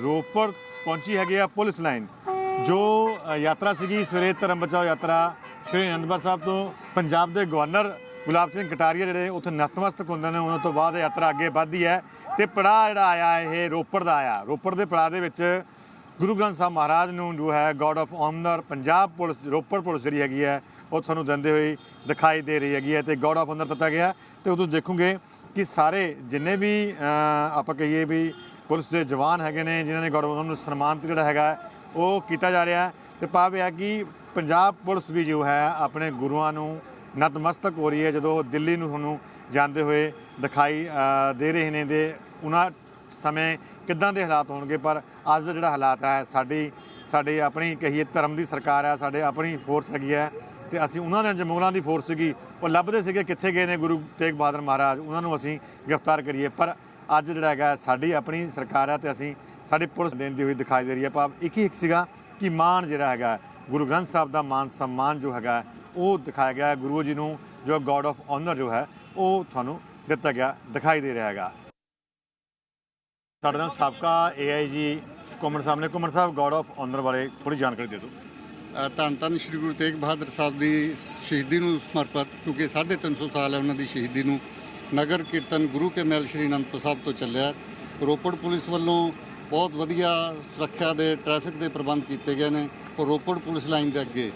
ਰੋਪੜ ਪਹੁੰਚੀ ਹੈਗੀ ਆ ਪੁਲਿਸ ਲਾਈਨ। ਜੋ ਯਾਤਰਾ ਸੀਗੀ, ਸਵੇਰੇ ਧਰਮ ਬਚਾਓ ਯਾਤਰਾ, ਸ਼੍ਰੀ ਅਨੰਦਪੁਰ ਸਾਹਿਬ ਤੋਂ ਪੰਜਾਬ ਦੇ ਗਵਰਨਰ ਗੁਲਾਬ ਸਿੰਘ ਕਟਾਰੀਆ ਜਿਹੜੇ ਉੱਥੇ ਨਤਮਸਤਕ ਹੁੰਦੇ ਨੇ, ਉਹਨਾਂ ਤੋਂ ਬਾਅਦ ਯਾਤਰਾ ਅੱਗੇ ਵੱਧਦੀ ਹੈ। ਤੇ ਪੜਾਅ ਜਿਹੜਾ ਆਇਆ, ਇਹ ਰੋਪੜ ਦਾ ਆਇਆ। ਰੋਪੜ ਦੇ ਪੜਾਅ ਦੇ ਵਿੱਚ ਗੁਰੂ ਗ੍ਰੰਥ ਸਾਹਿਬ ਮਹਾਰਾਜ ਨੂੰ ਜੋ ਹੈ guard of honour Punjab police, Ropar police ਜਿਹੜੀ ਹੈਗੀ ਹੈ, ਉਹ ਤੁਹਾਨੂੰ ਦਿੰਦੇ ਹੋਏ ਦਿਖਾਈ ਦੇ ਰਹੀ ਹੈਗੀ ਹੈ। ਤੇ ਗੋਡ ਆਫ ਆਨਰ ਦਿੱਤਾ ਗਿਆ। ਤੇ ਉਦੋਂ ਦੇਖੋਗੇ ਕਿ ਸਾਰੇ ਜਿੰਨੇ ਵੀ ਆਪਾਂ ਕਹੀਏ ਵੀ ਪੁਲਿਸ ਦੇ ਜਵਾਨ ਹੈਗੇ ਨੇ, ਜਿਨ੍ਹਾਂ ਨੇ ਗੋਡ ਨੂੰ ਸਨਮਾਨਿਤ ਜਿਹੜਾ ਹੈਗਾ, ਉਹ ਕੀਤਾ ਜਾ ਰਿਹਾ ਹੈ। ਤੇ ਭਾਵ ਇਹ ਹੈ ਕਿ ਪੰਜਾਬ ਪੁਲਿਸ ਵੀ ਜੋ ਹੈ, ਆਪਣੇ ਗੁਰੂਆਂ ਨੂੰ ਨਤਮਸਤਕ ਹੋ ਰਹੀ ਹੈ। ਜਦੋਂ ਉਹ ਦਿੱਲੀ ਨੂੰ ਤੁਹਾਨੂੰ ਜਾਂਦੇ ਹੋਏ ਦਿਖਾਈ ਦੇ ਰਹੇ ਨੇ ਦੇ ਉਹਨਾਂ ਸਮੇਂ ਕਿੱਦਾਂ ਦੇ ਹਾਲਾਤ ਹੋਣਗੇ, ਪਰ ਅੱਜ ਦਾ ਜਿਹੜਾ ਹਾਲਾਤ ਹੈ, ਸਾਡੀ ਸਾਡੀ ਆਪਣੀ ਕਹੀਏ ਧਰਮ ਦੀ ਸਰਕਾਰ ਹੈ, ਸਾਡੇ ਆਪਣੀ ਫੋਰਸ ਹੈਗੀ ਹੈ ਤੇ ਅਸੀਂ ਉਹਨਾਂ ਦੇ ਜਮੂਲਾਂ ਦੀ ਫੋਰਸ ਸੀਗੀ ਉਹ ਲੱਭਦੇ ਸੀਗੇ ਕਿੱਥੇ ਗਏ ਨੇ ਗੁਰੂ ਤੇਗ ਬਹਾਦਰ ਮਹਾਰਾਜ, ਉਹਨਾਂ ਨੂੰ ਅਸੀਂ ਗ੍ਰਿਫਤਾਰ ਕਰੀਏ। ਪਰ ਅੱਜ ਜਿਹੜਾ ਹੈਗਾ, ਸਾਡੀ ਆਪਣੀ ਸਰਕਾਰ ਹੈ ਤੇ ਅਸੀਂ, ਸਾਡੀ ਪੁਲਿਸ ਦੇਣ ਹੋਈ ਦਿਖਾਈ ਦੇ ਰਹੀ ਹੈ ਭਾਵ ਇੱਕ ਹੀ ਇੱਕ ਸੀਗਾ ਕਿ ਮਾਨ ਜਿਹੜਾ ਹੈਗਾ, ਗੁਰੂ ਗ੍ਰੰਥ ਸਾਹਿਬ ਦਾ ਮਾਨ ਸਨਮਾਨ ਜੋ ਹੈਗਾ, ਉਹ ਦਿਖਾਇਆ ਗਿਆ। ਗੁਰੂ ਜੀ ਨੂੰ ਜੋ ਗੋਡ ਆਫ ਆਨਰ ਜੋ ਹੈ, ਉਹ ਤੁਹਾਨੂੰ ਦਿੱਤਾ ਗਿਆ, ਦਿਖਾਈ ਦੇ ਰਿਹਾ ਹੈਗਾ। ਸਾਡੇ ਨਾਲ ਸਾਬਕਾ ਏਆਈਜੀ ਕੁਮਨ ਸਾਹਿਬ ਨੇ। ਕੁਮਨ ਸਾਹਿਬ ਗੋਡ ਆਫ ਆਨਰ ਬਾਰੇ ਥੋੜੀ ਜਾਣਕਾਰੀ ਦੇ ਦਿਓ। ਧੰਨ ਧੰਨ ਸ੍ਰੀ ਗੁਰੂ ਤੇਗ ਬਹਾਦਰ ਸਾਹਿਬ ਦੀ ਸ਼ਹੀਦੀ ਨੂੰ ਸਮਰਪਿਤ, ਕਿਉਂਕਿ 350 ਸਾਲ ਹੈ ਉਹਨਾਂ ਦੀ ਸ਼ਹੀਦੀ ਨੂੰ। ਨਗਰ ਕੀਰਤਨ ਗੁਰੂ ਕੇ ਮਹਿਲ ਸ੍ਰੀ ਅਨੰਦਪੁਰ ਸਾਹਿਬ ਤੋਂ ਚੱਲਿਆ। ਰੋਪੜ ਪੁਲਿਸ ਵੱਲੋਂ ਬਹੁਤ ਵਧੀਆ ਸੁਰੱਖਿਆ ਦੇ, ਟ੍ਰੈਫਿਕ ਦੇ ਪ੍ਰਬੰਧ ਕੀਤੇ ਗਏ ਨੇ। ਔਰ ਰੋਪੜ ਪੁਲਿਸ ਲਾਈਨ ਦੇ ਅੱਗੇ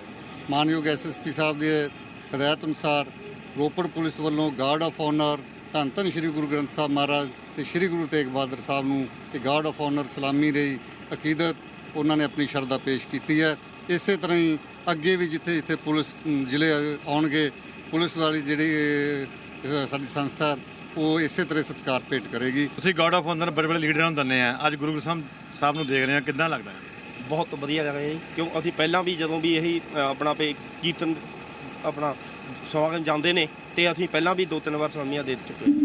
ਮਾਨਯੋਗ ਐਸਐਸਪੀ ਸਾਹਿਬ ਦੇ ਹਦਾਇਤ ਅਨੁਸਾਰ ਰੋਪੜ ਪੁਲਿਸ ਵੱਲੋਂ ਗਾਰਡ ਆਫ ਆਨਰ ਧੰਨ ਧੰਨ ਸ੍ਰੀ ਗੁਰੂ ਗ੍ਰੰਥ ਸਾਹਿਬ ਮਹਾਰਾਜ ਤੇ ਸ੍ਰੀ ਗੁਰੂ ਤੇਗ ਬਹਾਦਰ ਸਾਹਿਬ ਨੂੰ ਇਹ ਗਾਰਡ ਆਫ ਆਨਰ ਸਲਾਮੀ ਲਈ ਅਕੀਦਤ, ਉਹਨਾਂ ਨੇ ਆਪਣੀ ਸ਼ਰਧਾ ਪੇਸ਼ ਕੀਤੀ ਹੈ। ਇਸੇ ਤਰ੍ਹਾਂ ਹੀ ਅੱਗੇ ਵੀ ਜਿੱਥੇ ਜਿੱਥੇ ਪੁਲਿਸ ਜ਼ਿਲ੍ਹੇ ਆਉਣਗੇ ਪੁਲਿਸ ਵਾਲੀ ਜਿਹੜੀ ਸਾਡੀ ਸੰਸਥਾ ਉਹ ਇਸੇ ਤਰ੍ਹਾਂ ਸਤਿਕਾਰ ਭੇਟ ਕਰੇਗੀ। ਤੁਸੀਂ ਗੋਡ ਆਫ ਆਨਰ ਬੜੇ ਬੜੇ ਲੀਡਰਾਂ ਨੂੰ ਦਿੰਦੇ ਆ। ਅੱਜ ਗੁਰੂ ਗ੍ਰੰਥ ਸਾਹਿਬ ਸਾਹਿਬ ਨੂੰ ਦੇਖ ਰਹੇ ਆ ਕਿੱਦਾਂ ਲੱਗਦਾ ਹੈ? ਬਹੁਤ ਵਧੀਆ ਲੱਗ ਰਿਹਾ ਜੀ ਕਿਉਂ ਅਸੀਂ ਪਹਿਲਾਂ ਵੀ ਜਦੋਂ ਵੀ ਇਹੀ ਆਪਣਾ ਪੇ ਕੀਰਤਨ ਆਪਣਾ ਸਮਾਗਮ ਜਾਂਦੇ ਨੇ ਤੇ ਅਸੀਂ ਪਹਿਲਾਂ ਵੀ ਦੋ ਤਿੰਨ ਵਾਰ ਸਲਾਮੀਆਂ ਦੇ ਚੁੱਕੇ ਹਾਂ।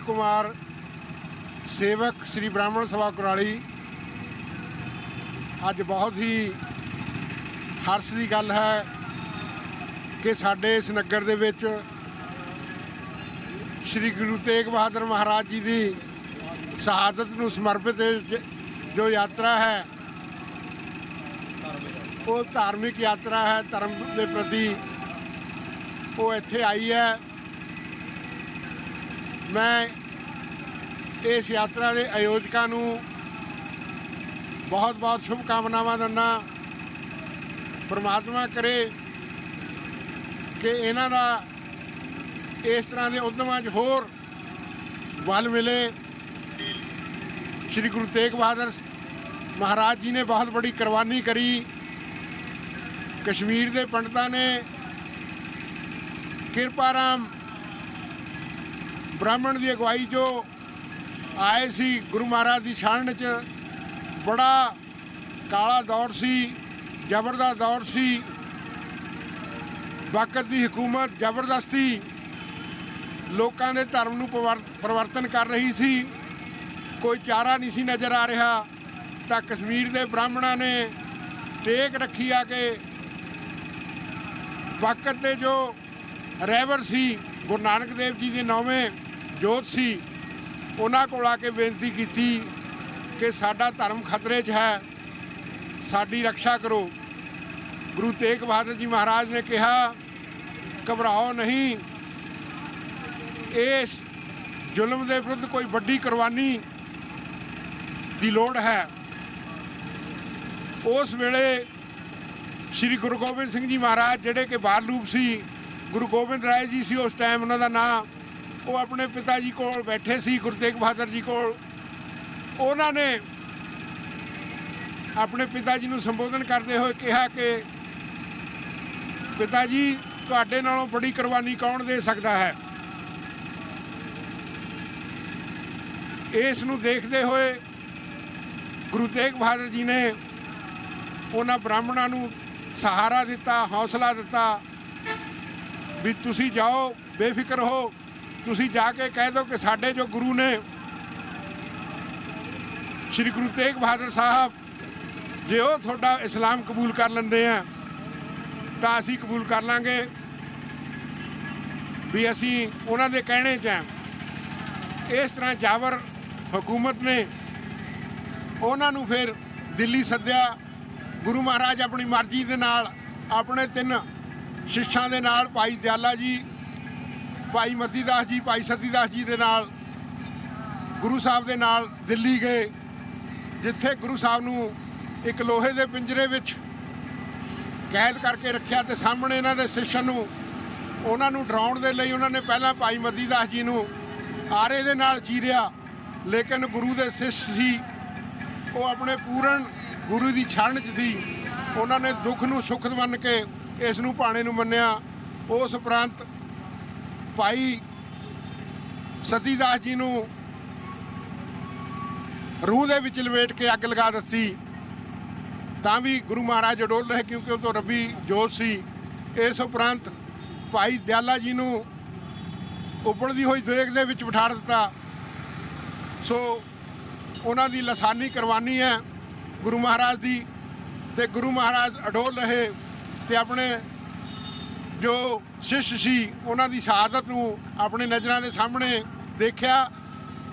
ਨੀਲ ਕੁਮਾਰ, ਸੇਵਕ ਸ੍ਰੀ ਬ੍ਰਾਹਮਣ ਸਭਾ ਕੁਰਾਲੀ। ਅੱਜ ਬਹੁਤ ਹੀ ਹਰਸ਼ ਦੀ ਗੱਲ ਹੈ ਕਿ ਸਾਡੇ ਇਸ ਨਗਰ ਦੇ ਵਿੱਚ ਸ੍ਰੀ ਗੁਰੂ ਤੇਗ ਬਹਾਦਰ ਮਹਾਰਾਜ ਜੀ ਦੀ ਸ਼ਹਾਦਤ ਨੂੰ ਸਮਰਪਿਤ ਜੋ ਯਾਤਰਾ ਹੈ, ਉਹ ਧਾਰਮਿਕ ਯਾਤਰਾ ਹੈ ਧਰਮ ਦੇ ਪ੍ਰਤੀ। ਉਹ ਇੱਥੇ ਆਈ ਹੈ। ਮੈਂ ਇਸ ਯਾਤਰਾ ਦੇ ਆਯੋਜਕਾਂ ਨੂੰ ਬਹੁਤ ਬਹੁਤ ਸ਼ੁਭ ਕਾਮਨਾਵਾਂ ਦਿੰਦਾ ਪਰਮਾਤਮਾ ਕਰੇ ਕਿ ਇਹਨਾਂ ਦਾ ਇਸ ਤਰ੍ਹਾਂ ਦੇ ਉਦਮਾਂ 'ਚ ਹੋਰ ਬਲ ਮਿਲੇ। ਸ੍ਰੀ ਗੁਰੂ ਤੇਗ ਬਹਾਦਰ ਮਹਾਰਾਜ ਜੀ ਨੇ ਬਹੁਤ ਬੜੀ ਕੁਰਬਾਨੀ ਕਰੀ। ਕਸ਼ਮੀਰ ਦੇ ਪੰਡਤਾਂ ਨੇ ਕਿਰਪਾ ਰਾਮ ਬ੍ਰਾਹਮਣ ਦੀ ਅਗਵਾਈ ਜੋ ਆਏ ਸੀ ਗੁਰੂ ਮਹਾਰਾਜ ਦੀ ਛਾਣ ਚ, ਬੜਾ ਕਾਲਾ ਦੌਰ ਸੀ ਜ਼ਬਰ ਦਾ ਦੌਰ ਸੀ। ਵਕਤ ਦੀ ਹਕੂਮਤ ਜ਼ਬਰਦਸਤੀ ਲੋਕਾਂ ਦੇ ਧਰਮ ਨੂੰ ਪਵਰ- ਪਰਿਵਰਤਨ ਕਰ ਰਹੀ ਸੀ। ਕੋਈ ਚਾਰਾ ਨਹੀਂ ਸੀ ਨਜ਼ਰ ਆ ਰਿਹਾ। ਤਾਂ ਕਸ਼ਮੀਰ ਦੇ ਬ੍ਰਾਹਮਣਾਂ ਨੇ ਟੇਕ ਰੱਖੀ ਆ ਕਿ ਵਕਤ ਦੇ ਜੋ ਰਹਿਬਰ ਸੀ, ਗੁਰੂ ਨਾਨਕ ਦੇਵ ਜੀ ਦੇ ਨੌਵੇਂ ਜੋਤ ਸੀ, ਉਹਨਾਂ ਕੋਲ ਆ ਕੇ ਬੇਨਤੀ ਕੀਤੀ ਕਿ ਸਾਡਾ ਧਰਮ ਖਤਰੇ 'ਚ ਹੈ, ਸਾਡੀ ਰੱਖਿਆ ਕਰੋ। ਗੁਰੂ ਤੇਗ ਬਹਾਦਰ ਜੀ ਮਹਾਰਾਜ ਨੇ ਕਿਹਾ, ਘਬਰਾਓ ਨਹੀਂ, ਇਸ ਜ਼ੁਲਮ ਦੇ ਵਿਰੁੱਧ ਕੋਈ ਵੱਡੀ ਕੁਰਬਾਨੀ ਦੀ ਲੋੜ ਹੈ। ਉਸ ਵੇਲੇ ਸ੍ਰੀ ਗੁਰੂ ਗੋਬਿੰਦ ਸਿੰਘ ਜੀ ਮਹਾਰਾਜ, ਜਿਹੜੇ ਕਿ ਬਾਲਰੂਪ ਸੀ, ਗੁਰੂ ਗੋਬਿੰਦ ਰਾਏ ਜੀ ਸੀ ਉਸ ਟਾਈਮ ਉਹਨਾਂ ਦਾ ਨਾਂ ਉਹ ਆਪਣੇ ਪਿਤਾ ਜੀ ਕੋਲ ਬੈਠੇ ਸੀ, ਗੁਰੂ ਤੇਗ ਬਹਾਦਰ ਜੀ ਕੋਲ। ਉਹਨਾਂ ਨੇ ਆਪਣੇ ਪਿਤਾ ਜੀ ਨੂੰ ਸੰਬੋਧਨ ਕਰਦੇ ਹੋਏ ਕਿਹਾ ਕਿ ਪਿਤਾ ਜੀ, ਤੁਹਾਡੇ ਨਾਲੋਂ ਬੜੀ ਕੁਰਬਾਨੀ ਕੌਣ ਦੇ ਸਕਦਾ ਹੈ? ਇਸ ਨੂੰ ਦੇਖਦੇ ਹੋਏ ਗੁਰੂ ਤੇਗ ਬਹਾਦਰ ਜੀ ਨੇ ਉਹਨਾਂ ਬ੍ਰਾਹਮਣਾਂ ਨੂੰ ਸਹਾਰਾ ਦਿੱਤਾ, ਹੌਸਲਾ ਦਿੱਤਾ ਵੀ ਤੁਸੀਂ ਜਾਓ, ਬੇਫਿਕਰ ਹੋ ਤੁਸੀਂ ਜਾ ਕੇ ਕਹਿ ਦਿਓ ਕਿ ਸਾਡੇ ਜੋ ਗੁਰੂ ਨੇ ਸ੍ਰੀ ਗੁਰੂ ਤੇਗ ਬਹਾਦਰ ਸਾਹਿਬ, ਜੇ ਉਹ ਤੁਹਾਡਾ ਇਸਲਾਮ ਕਬੂਲ ਕਰ ਲੈਂਦੇ ਆ, ਤਾਂ ਅਸੀਂ ਕਬੂਲ ਕਰ ਲਾਂਗੇ ਵੀ ਅਸੀਂ ਉਹਨਾਂ ਦੇ ਕਹਿਣੇ 'ਚ ਆ। ਇਸ ਤਰ੍ਹਾਂ ਜਾਵਰ ਹਕੂਮਤ ਨੇ ਉਹਨਾਂ ਨੂੰ ਫਿਰ ਦਿੱਲੀ ਸੱਦਿਆ। ਗੁਰੂ ਮਹਾਰਾਜ ਆਪਣੀ ਮਰਜ਼ੀ ਦੇ ਨਾਲ, ਆਪਣੇ ਤਿੰਨ ਸ਼ਿਸ਼ਾਂ ਦੇ ਨਾਲ, ਭਾਈ ਦਿਆਲਾ ਜੀ ਭਾਈ ਮਤੀ ਦਾਸ ਜੀ, ਭਾਈ ਸਤੀਦਾਸ ਜੀ ਦੇ ਨਾਲ, ਗੁਰੂ ਸਾਹਿਬ ਦੇ ਨਾਲ ਦਿੱਲੀ ਗਏ, ਜਿੱਥੇ ਗੁਰੂ ਸਾਹਿਬ ਨੂੰ ਇੱਕ ਲੋਹੇ ਦੇ ਪਿੰਜਰੇ ਵਿੱਚ ਕੈਦ ਕਰਕੇ ਰੱਖਿਆ ਤੇ ਸਾਹਮਣੇ ਇਹਨਾਂ ਦੇ ਸਿੱਖਾਂ ਨੂੰ, ਉਹਨਾਂ ਨੂੰ ਡਰਾਉਣ ਦੇ ਲਈ ਉਹਨਾਂ ਨੇ ਪਹਿਲਾਂ ਭਾਈ ਮਤੀ ਦਾਸ ਜੀ ਨੂੰ ਆਰੇ ਦੇ ਨਾਲ ਚੀਰਿਆ, ਲੇਕਿਨ ਗੁਰੂ ਦੇ ਸ਼ਿਸ਼ ਸੀ, ਉਹ ਆਪਣੇ ਪੂਰਨ ਗੁਰੂ ਦੀ ਛੜਨ 'ਚ ਸੀ, ਉਹਨਾਂ ਨੇ ਦੁੱਖ ਨੂੰ ਸੁੱਖ ਮੰਨ ਕੇ ਇਸ ਨੂੰ ਭਾਣੇ ਨੂੰ ਮੰਨਿਆ, ਉਸ ਉਪਰੰਤ ਭਾਈ ਸਤੀਦਾਸ ਜੀ ਨੂੰ ਰੂਹ ਦੇ ਵਿੱਚ ਲਵੇਟ ਕੇ ਅੱਗ ਲਗਾ ਦਿੱਤੀ, ਤਾਂ ਵੀ ਗੁਰੂ ਮਹਾਰਾਜ ਅਡੋਲ ਰਹੇ ਕਿਉਂਕਿ ਉਹ ਤੋਂ ਰੱਬੀ ਜੋਸ਼ ਸੀ। ਇਸ ਉਪਰੰਤ ਭਾਈ ਦਿਆਲਾ ਜੀ ਨੂੰ ਉੱਪੜਦੀ ਹੋਈ ਦੇਗ ਦੇ ਵਿੱਚ ਬਿਠਾ ਦਿੱਤਾ। ਸੋ ਉਹਨਾਂ ਦੀ ਲਸਾਨੀ ਕੁਰਬਾਨੀ ਹੈ ਗੁਰੂ ਮਹਾਰਾਜ ਦੀ ਤੇ ਗੁਰੂ ਮਹਾਰਾਜ ਅਡੋਲ ਰਹੇ ਤੇ ਆਪਣੇ ਜੋ ਸ਼ਿਸ਼ ਸੀ, ਉਹਨਾਂ ਦੀ ਸ਼ਹਾਦਤ ਨੂੰ ਆਪਣੇ ਨਜ਼ਰਾਂ ਦੇ ਸਾਹਮਣੇ ਦੇਖਿਆ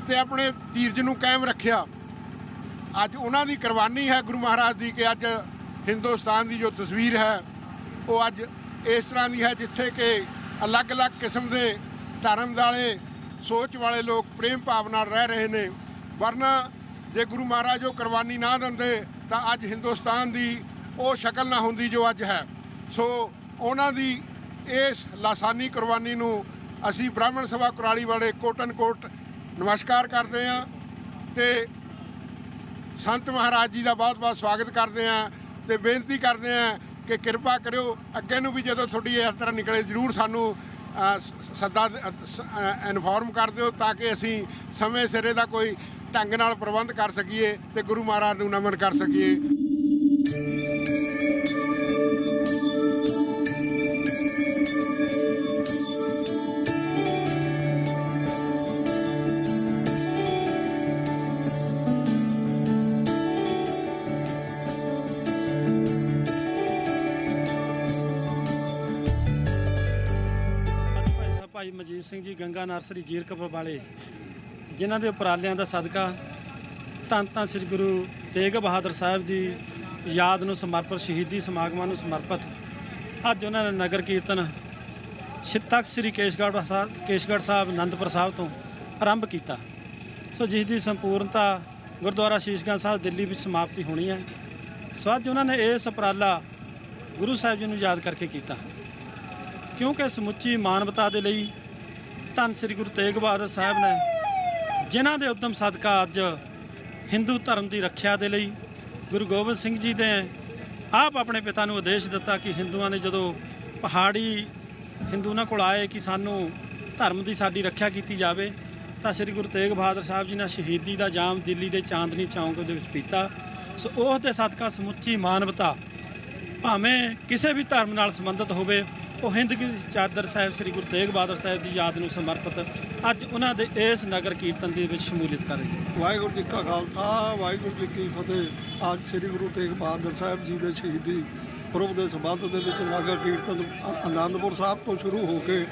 ਤੇ ਆਪਣੇ ਧੀਰਜ ਨੂੰ ਕਾਇਮ ਰੱਖਿਆ। ਅੱਜ ਉਹਨਾਂ ਦੀ ਕੁਰਬਾਨੀ ਹੈ ਗੁਰੂ ਮਹਾਰਾਜ ਦੀ ਕਿ ਅੱਜ ਹਿੰਦੁਸਤਾਨ ਦੀ ਜੋ ਤਸਵੀਰ ਹੈ, ਉਹ ਅੱਜ ਇਸ ਤਰ੍ਹਾਂ ਦੀ ਹੈ ਜਿੱਥੇ ਕਿ ਅਲੱਗ-ਅਲੱਗ ਕਿਸਮ ਦੇ ਧਰਮ ਵਾਲੇ, ਸੋਚ ਵਾਲੇ ਲੋਕ ਪ੍ਰੇਮ ਭਾਵ ਨਾਲ ਰਹਿ ਰਹੇ ਨੇ। ਵਰਨਾ ਜੇ ਗੁਰੂ ਮਹਾਰਾਜ ਉਹ ਕੁਰਬਾਨੀ ਨਾ ਦਿੰਦੇ, ਤਾਂ ਅੱਜ ਹਿੰਦੁਸਤਾਨ ਦੀ ਉਹ ਸ਼ਕਲ ਨਾ ਹੁੰਦੀ ਜੋ ਅੱਜ ਹੈ। ਸੋ ਉਹਨਾਂ ਦੀ ਇਸ ਲਾਸਾਨੀ ਕੁਰਬਾਨੀ ਨੂੰ ਅਸੀਂ ਬ੍ਰਾਹਮਣ ਸਭਾ ਕੁਰਾਲੀ ਵਾਲੇ ਕੋਟਨ ਕੋਟ ਨਮਸਕਾਰ ਕਰਦੇ ਹਾਂ ਤੇ ਸੰਤ ਮਹਾਰਾਜ ਜੀ ਦਾ ਬਹੁਤ-ਬਹੁਤ ਸਵਾਗਤ ਕਰਦੇ ਹਾਂ ਤੇ ਬੇਨਤੀ ਕਰਦੇ ਹਾਂ ਕਿ ਕਿਰਪਾ ਕਰਿਓ, ਅੱਗੇ ਨੂੰ ਵੀ ਜਦੋਂ ਤੁਹਾਡੀ ਇਸ ਤਰ੍ਹਾਂ ਨਿਕਲੇ, ਜਰੂਰ ਸਾਨੂੰ ਸੱਦਾ ਇਨਫੋਰਮ ਕਰ ਦਿਓ ਤਾਂ ਕਿ ਅਸੀਂ ਸਮੇਂ ਸਿਰੇ ਦਾ ਕੋਈ ਢੰਗ ਨਾਲ ਪ੍ਰਬੰਧ ਕਰ ਸਕੀਏ ਤੇ ਗੁਰੂ ਮਹਾਰਾਜ ਨੂੰ ਨਮਨ ਕਰ ਸਕੀਏ। ਸਿੰਘ ਜੀ ਗੰਗਾ ਨਰਸਰੀ ਜੀਰਕਪੁਰ ਵਾਲੇ, ਜਿਨ੍ਹਾਂ ਦੇ ਉਪਰਾਲਿਆਂ ਦਾ ਸਦਕਾ ਧੰਨ ਧੰਨ ਸ੍ਰੀ ਗੁਰੂ ਤੇਗ ਬਹਾਦਰ ਸਾਹਿਬ ਦੀ ਯਾਦ ਨੂੰ ਸਮਰਪਿਤ, ਸ਼ਹੀਦੀ ਸਮਾਗਮਾਂ ਨੂੰ ਸਮਰਪਿਤ, ਅੱਜ ਉਹਨਾਂ ਨੇ ਨਗਰ ਕੀਰਤਨ ਸ਼੍ਰੀ ਤਖਤ ਸ੍ਰੀ ਕੇਸ਼ਗੜ੍ਹ ਸਾਹਿਬ ਕੇਸ਼ਗੜ੍ਹ ਸਾਹਿਬ ਆਨੰਦਪੁਰ ਸਾਹਿਬ ਤੋਂ ਆਰੰਭ ਕੀਤਾ। ਸੋ ਜਿਸ ਦੀ ਸੰਪੂਰਨਤਾ ਗੁਰਦੁਆਰਾ ਸ਼ੀਸ਼ਗੰਜ ਸਾਹਿਬ ਦਿੱਲੀ ਵਿੱਚ ਸਮਾਪਤੀ ਹੋਣੀ ਹੈ, ਸੋ ਅੱਜ ਉਹਨਾਂ ਨੇ ਇਸ ਉਪਰਾਲਾ ਗੁਰੂ ਸਾਹਿਬ ਜੀ ਨੂੰ ਯਾਦ ਕਰਕੇ ਕੀਤਾ। ਕਿਉਂਕਿ ਸਮੁੱਚੀ ਮਾਨਵਤਾ ਦੇ ਲਈ ਧੰਨ ਸ੍ਰੀ ਗੁਰੂ ਤੇਗ ਬਹਾਦਰ ਸਾਹਿਬ ਨੇ, ਜਿਨ੍ਹਾਂ ਦੇ ਉਦਮ ਸਦਕਾ ਅੱਜ ਹਿੰਦੂ ਧਰਮ ਦੀ ਰੱਖਿਆ ਦੇ ਲਈ ਗੁਰੂ ਗੋਬਿੰਦ ਸਿੰਘ ਜੀ ਨੇ ਆਪ ਆਪਣੇ ਪਿਤਾ ਨੂੰ ਆਦੇਸ਼ ਦਿੱਤਾ ਕਿ ਹਿੰਦੂਆਂ ਨੇ ਜਦੋਂ ਪਹਾੜੀ ਹਿੰਦੂ ਉਹਨਾਂ ਕੋਲ ਆਏ ਕਿ ਸਾਨੂੰ ਧਰਮ ਦੀ ਸਾਡੀ ਰੱਖਿਆ ਕੀਤੀ ਜਾਵੇ, ਤਾਂ ਸ੍ਰੀ ਗੁਰੂ ਤੇਗ ਬਹਾਦਰ ਸਾਹਿਬ ਜੀ ਨੇ ਸ਼ਹੀਦੀ ਦਾ ਜਾਮ ਦਿੱਲੀ ਦੇ ਚਾਂਦਨੀ ਚੌਂਕ ਦੇ ਵਿੱਚ ਪੀਤਾ। ਸੋ ਉਹ ਦੇ ਸਦਕਾ ਸਮੁੱਚੀ ਮਾਨਵਤਾ ਭਾਵੇਂ ਕਿਸੇ ਵੀ ਧਰਮ ਨਾਲ ਸੰਬੰਧਿਤ ਹੋਵੇ ਉਹ ਹਿੰਦ ਦੀ ਚਾਦਰ ਸਾਹਿਬ, ਸ੍ਰੀ ਗੁਰੂ ਤੇਗ ਬਹਾਦਰ ਸਾਹਿਬ ਦੀ ਯਾਦ ਨੂੰ ਸਮਰਪਿਤ ਅੱਜ ਉਹਨਾਂ ਦੇ ਇਸ ਨਗਰ ਕੀਰਤਨ ਦੇ ਵਿੱਚ ਸ਼ਮੂਲੀਅਤ ਕਰ ਰਹੀ ਹੈ। ਵਾਹਿਗੁਰੂ ਜੀ ਕਾ ਖਾਲਸਾ, ਵਾਹਿਗੁਰੂ ਜੀ ਕੀ ਫਤਿਹ। ਅੱਜ ਸ੍ਰੀ ਗੁਰੂ ਤੇਗ ਬਹਾਦਰ ਸਾਹਿਬ ਜੀ ਦੇ ਸ਼ਹੀਦੀ ਪੁਰਬ ਦੇ ਸੰਬੰਧ ਦੇ ਵਿੱਚ ਨਗਰ ਕੀਰਤਨ ਆ- ਆਨੰਦਪੁਰ ਸਾਹਿਬ ਤੋਂ ਸ਼ੁਰੂ ਹੋ ਕੇ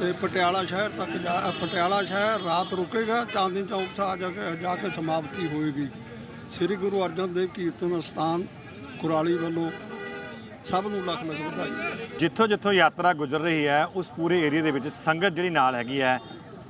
ਤੇ ਪਟਿਆਲਾ ਸ਼ਹਿਰ ਤੱਕ ਜਾ, ਪਟਿਆਲਾ ਸ਼ਹਿਰ ਰਾਤ ਰੁਕੇਗਾ ਚਾਂਦਨੀ ਚੌਕ ਸਾਹਿਬ ਜਾ ਕੇ ਜਾ ਕੇ ਸਮਾਪਤੀ ਹੋਏਗੀ। ਸ੍ਰੀ ਗੁਰੂ ਅਰਜਨ ਦੇਵ ਕੀਰਤਨ ਸਥਾਨ ਕੁਰਾਲੀ ਵੱਲੋਂ ਸਭ ਨੂੰ ਲੱਖ ਲੱਖ ਵਧਾਈ। ਜਿੱਥੋਂ ਜਿੱਥੋਂ ਯਾਤਰਾ ਗੁਜ਼ਰ ਰਹੀ ਹੈ, ਉਸ ਪੂਰੇ ਏਰੀਆ ਦੇ ਵਿੱਚ ਸੰਗਤ ਜਿਹੜੀ ਨਾਲ ਹੈਗੀ ਹੈ,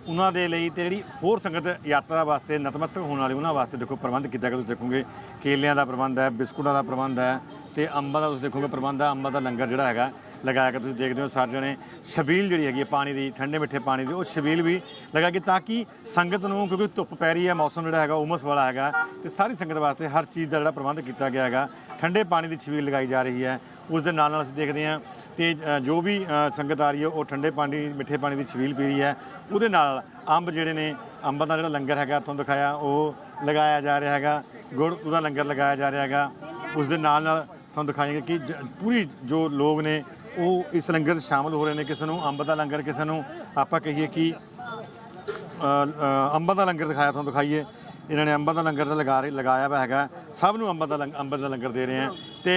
ਉਹਨਾਂ ਦੇ ਲਈ ਤੇ ਜਿਹੜੀ ਹੋਰ ਸੰਗਤ ਯਾਤਰਾ ਵਾਸਤੇ ਨਤਮਸਤਕ ਹੋਣ ਵਾਲੀ ਉਹਨਾਂ ਵਾਸਤੇ ਦੇਖੋ ਪ੍ਰਬੰਧ ਕੀਤਾ ਗਿਆ। ਤੁਸੀਂ ਦੇਖੋਗੇ, ਕੇਲਿਆਂ ਦਾ ਪ੍ਰਬੰਧ ਹੈ, ਬਿਸਕੁਟਾਂ ਦਾ ਪ੍ਰਬੰਧ ਹੈ ਤੇ ਅੰਬਾਂ ਦਾ ਤੁਸੀਂ ਦੇਖੋਗੇ ਪ੍ਰਬੰਧ ਹੈ, ਅੰਬਾਂ ਦਾ ਲੰਗਰ ਜਿਹੜਾ ਹੈਗਾ ਲਗਾਇਆ ਗਿਆ। ਤੁਸੀਂ ਦੇਖਦੇ ਹੋ ਸਾਰੇ ਜਣੇ ਛਬੀਲ ਜਿਹੜੀ ਹੈਗੀ ਹੈ ਪਾਣੀ ਦੀ, ਠੰਡੇ ਮਿੱਠੇ ਪਾਣੀ ਦੀ, ਉਹ ਛਬੀਲ ਵੀ ਲਗਾ ਕੇ ਤਾਂ ਕਿ ਸੰਗਤ ਨੂੰ ਕਿਉਂਕਿ ਧੁੱਪ ਪੈ ਰਹੀ ਹੈ, ਮੌਸਮ ਜਿਹੜਾ ਹੈਗਾ, ਉਮਸ ਵਾਲਾ ਹੈਗਾ ਤੇ ਸਾਰੀ ਸੰਗਤ ਵਾਸਤੇ ਹਰ ਚੀਜ਼ ਦਾ ਜਿਹੜਾ ਪ੍ਰਬੰਧ ਕੀਤਾ ਗਿਆ ਹੈਗਾ। ਠੰਡੇ ਪਾਣੀ ਦੀ ਛਬੀਲ ਲਗਾਈ ਜਾ ਰਹੀ ਹੈ। ਉਸ ਦੇ ਨਾਲ ਨਾਲ ਅਸੀਂ ਦੇਖਦੇ ਹਾਂ ਤੇ ਜੋ ਵੀ ਸੰਗਤ ਆ ਰਹੀ ਹੈ, ਉਹ ਠੰਡੇ ਪਾਣੀ, ਮਿੱਠੇ ਪਾਣੀ ਦੀ ਛਬੀਲ ਪੀ ਰਹੀ ਹੈ। ਉਹਦੇ ਨਾਲ ਅੰਬ ਜਿਹੜੇ ਨੇ, ਅੰਬਾਂ ਦਾ ਜਿਹੜਾ ਲੰਗਰ ਹੈਗਾ ਤੁਹਾਨੂੰ ਦਿਖਾਇਆ, ਉਹ ਲਗਾਇਆ ਜਾ ਰਿਹਾ ਹੈਗਾ। ਗੁੜ, ਉਹਦਾ ਲੰਗਰ ਲਗਾਇਆ ਜਾ ਰਿਹਾ ਹੈਗਾ। ਉਸ ਦੇ ਨਾਲ ਨਾਲ ਤੁਹਾਨੂੰ ਦਿਖਾਏਗਾ ਕਿ ਜ- ਪੂਰੀ ਜੋ ਲੋਕ ਨੇ, ਉਹ ਇਸ ਲੰਗਰ 'ਚ ਸ਼ਾਮਲ ਹੋ ਰਹੇ ਨੇ। ਕਿਸੇ ਨੂੰ ਅੰਬ ਦਾ ਲੰਗਰ, ਕਿਸੇ ਨੂੰ ਆਪਾਂ ਕਹੀਏ ਕਿ ਅੰਬਾਂ ਦਾ ਲੰਗਰ ਦਿਖਾਇਆ, ਤੁਹਾਨੂੰ ਦਿਖਾਈਏ। ਇਹਨਾਂ ਨੇ ਅੰਬਾਂ ਦਾ ਲੰਗਰ ਤਾਂ ਲਗਾ ਰਹੇ ਲਗਾਇਆ ਹੋਇਆ ਹੈਗਾ। ਸਭ ਨੂੰ ਅੰਬਾਂ ਦਾ ਅੰਬਾਂ ਦਾ ਲੰਗਰ ਦੇ ਰਹੇ ਆ ਤੇ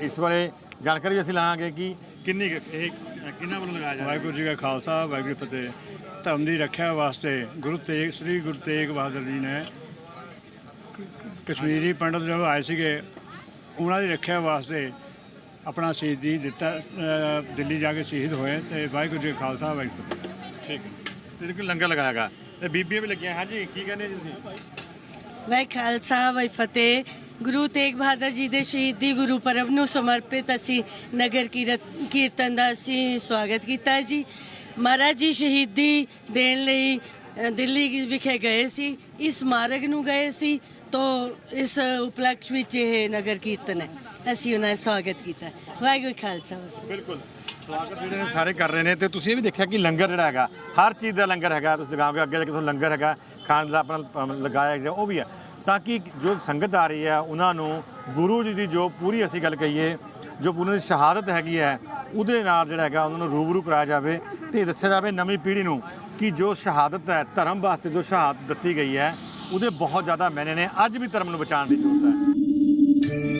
ਇਸ ਬਾਰੇ ਜਾਣਕਾਰੀ ਵੀ ਅਸੀਂ ਲਾਂਗੇ ਕਿ ਕਿੰਨੀ ਇਹ ਕਿੰਨਾ ਵੱਲੋਂ ਲਗਾਇਆ ਜਾ ਰਿਹਾ? ਵਾਹਿਗੁਰੂ ਜੀ ਕਾ ਖਾਲਸਾ ਵਾਹਿਗੁਰੂ ਫਤਿਹ। ਧਰਮ ਦੀ ਰੱਖਿਆ ਵਾਸਤੇ ਗੁਰੂ ਤੇਗ ਸ੍ਰੀ ਗੁਰੂ ਤੇਗ ਬਹਾਦਰ ਜੀ ਨੇ ਕਸ਼ਮੀਰੀ ਪੰਡਤ ਜੋ ਆਏ ਸੀਗੇ ਉਹਨਾਂ ਦੀ ਰੱਖਿਆ ਵਾਸਤੇ ਆਪਣਾ ਸ਼ਹੀਦੀ ਦਿੱਤਾ ਦਿੱਲੀ ਜਾ ਕੇ ਸ਼ਹੀਦ ਹੋਏ ਤੇ ਵਾਹਿਗੁਰੂ ਜੀ ਖਾਲਸਾ ਵਾਹਿਗੁਰੂ ਠੀਕ ਹੈ। ਤੇ ਲੰਗਰ ਲਗਾਇਆ ਹੈਗਾ ਤੇ ਬੀਬੀਆਂ ਵੀ ਲੱਗੀਆਂ। ਹਾਂਜੀ ਕੀ ਕਹਿੰਦੇ ਜੀ ਤੁਸੀਂ? ਵਾਹਿ ਖਾਲਸਾ ਵਾਹਿ ਫਤਿਹ। ਗੁਰੂ ਤੇਗ ਬਹਾਦਰ ਜੀ ਦੇ ਸ਼ਹੀਦੀ ਗੁਰੂ ਪਰਬ ਨੂੰ ਸਮਰਪਿਤ ਅਸੀਂ ਨਗਰ ਕੀਰਤ- ਕੀਰਤਨ ਦਾ ਅਸੀਂ ਸਵਾਗਤ ਕੀਤਾ ਹੈ ਜੀ। ਮਹਾਰਾਜ ਜੀ ਸ਼ਹੀਦੀ ਦੇਣ ਲਈ ਅ, ਦਿੱਲੀ ਵਿਖੇ ਗਏ ਸੀ। ਇਸ ਮਾਰਗ ਨੂੰ ਗਏ ਸੀ ਤੋ ਇਸ ਉਪਲਕਸ਼ ਵਿੱਚ ਇਹ ਨਗਰ ਕੀਰਤਨ ਹੈ। ਅਸੀਂ ਉਹਨਾਂ ਦਾ ਸਵਾਗਤ ਕੀਤਾ। ਵਾਹਿਗੁਰੂ ਖਾਲਸਾ। ਵਾਹਿਗੁਰੂ। ਬਿਲਕੁਲ। ਸਵਾਗਤ ਜਿਹੜੇ ਸਾਰੇ ਕਰ ਰਹੇ ਨੇ ਤੇ ਤੁਸੀਂ ਇਹ ਵੀ ਦੇਖਿਆ ਕਿ ਲੰਗਰ ਜਿਹੜਾ ਹੈਗਾ, ਹਰ ਚੀਜ਼ ਦਾ ਲੰਗਰ ਹੈਗਾ, ਤੁਸੀਂ ਦਿਖਾਓਗੇ ਅੱਗੇ ਜਾ ਕੇ ਤੁਹਾਨੂੰ ਲੰਗਰ ਹੈਗਾ, ਖਾਣ ਦਾ ਆਪਣਾ ਲਗਾਇਆ ਗਿਆ, ਉਹ ਵੀ ਹੈ। ਤਾਂ ਕਿ ਜੋ ਸੰਗਤ ਆ ਰਹੀ ਹੈ, ਉਹਨਾਂ ਨੂੰ ਗੁਰੂ ਜੀ ਦੀ ਜੋ ਪੂਰੀ ਅਸੀਂ ਗੱਲ ਕਹੀਏ, ਜੋ ਉਹਨਾਂ ਦੀ ਸ਼ਹਾਦਤ ਹੈਗੀ ਹੈ, ਉਹਦੇ ਨਾਲ ਜਿਹੜਾ ਹੈਗਾ ਉਹਨਾਂ ਨੂੰ ਰੂਬਰੂ ਕਰਾਇਆ ਜਾਵੇ ਤੇ ਦੱਸਿਆ ਜਾਵੇ ਨਵੀਂ ਪੀੜ੍ਹੀ ਨੂੰ ਕਿ ਜੋ ਸ਼ਹਾਦਤ ਹੈ, ਧਰਮ ਵਾਸਤੇ ਜੋ ਸ਼ਹਾਦਤ ਦਿੱਤੀ ਗਈ ਹੈ, ਉਹਦੇ ਬਹੁਤ ਜ਼ਿਆਦਾ ਮਾਇਨੇ ਨੇ, ਅੱਜ ਵੀ ਧਰਮ ਨੂੰ ਬਚਾਉਣ ਦੀ ਜ਼ਰੂਰਤ ਹੈ।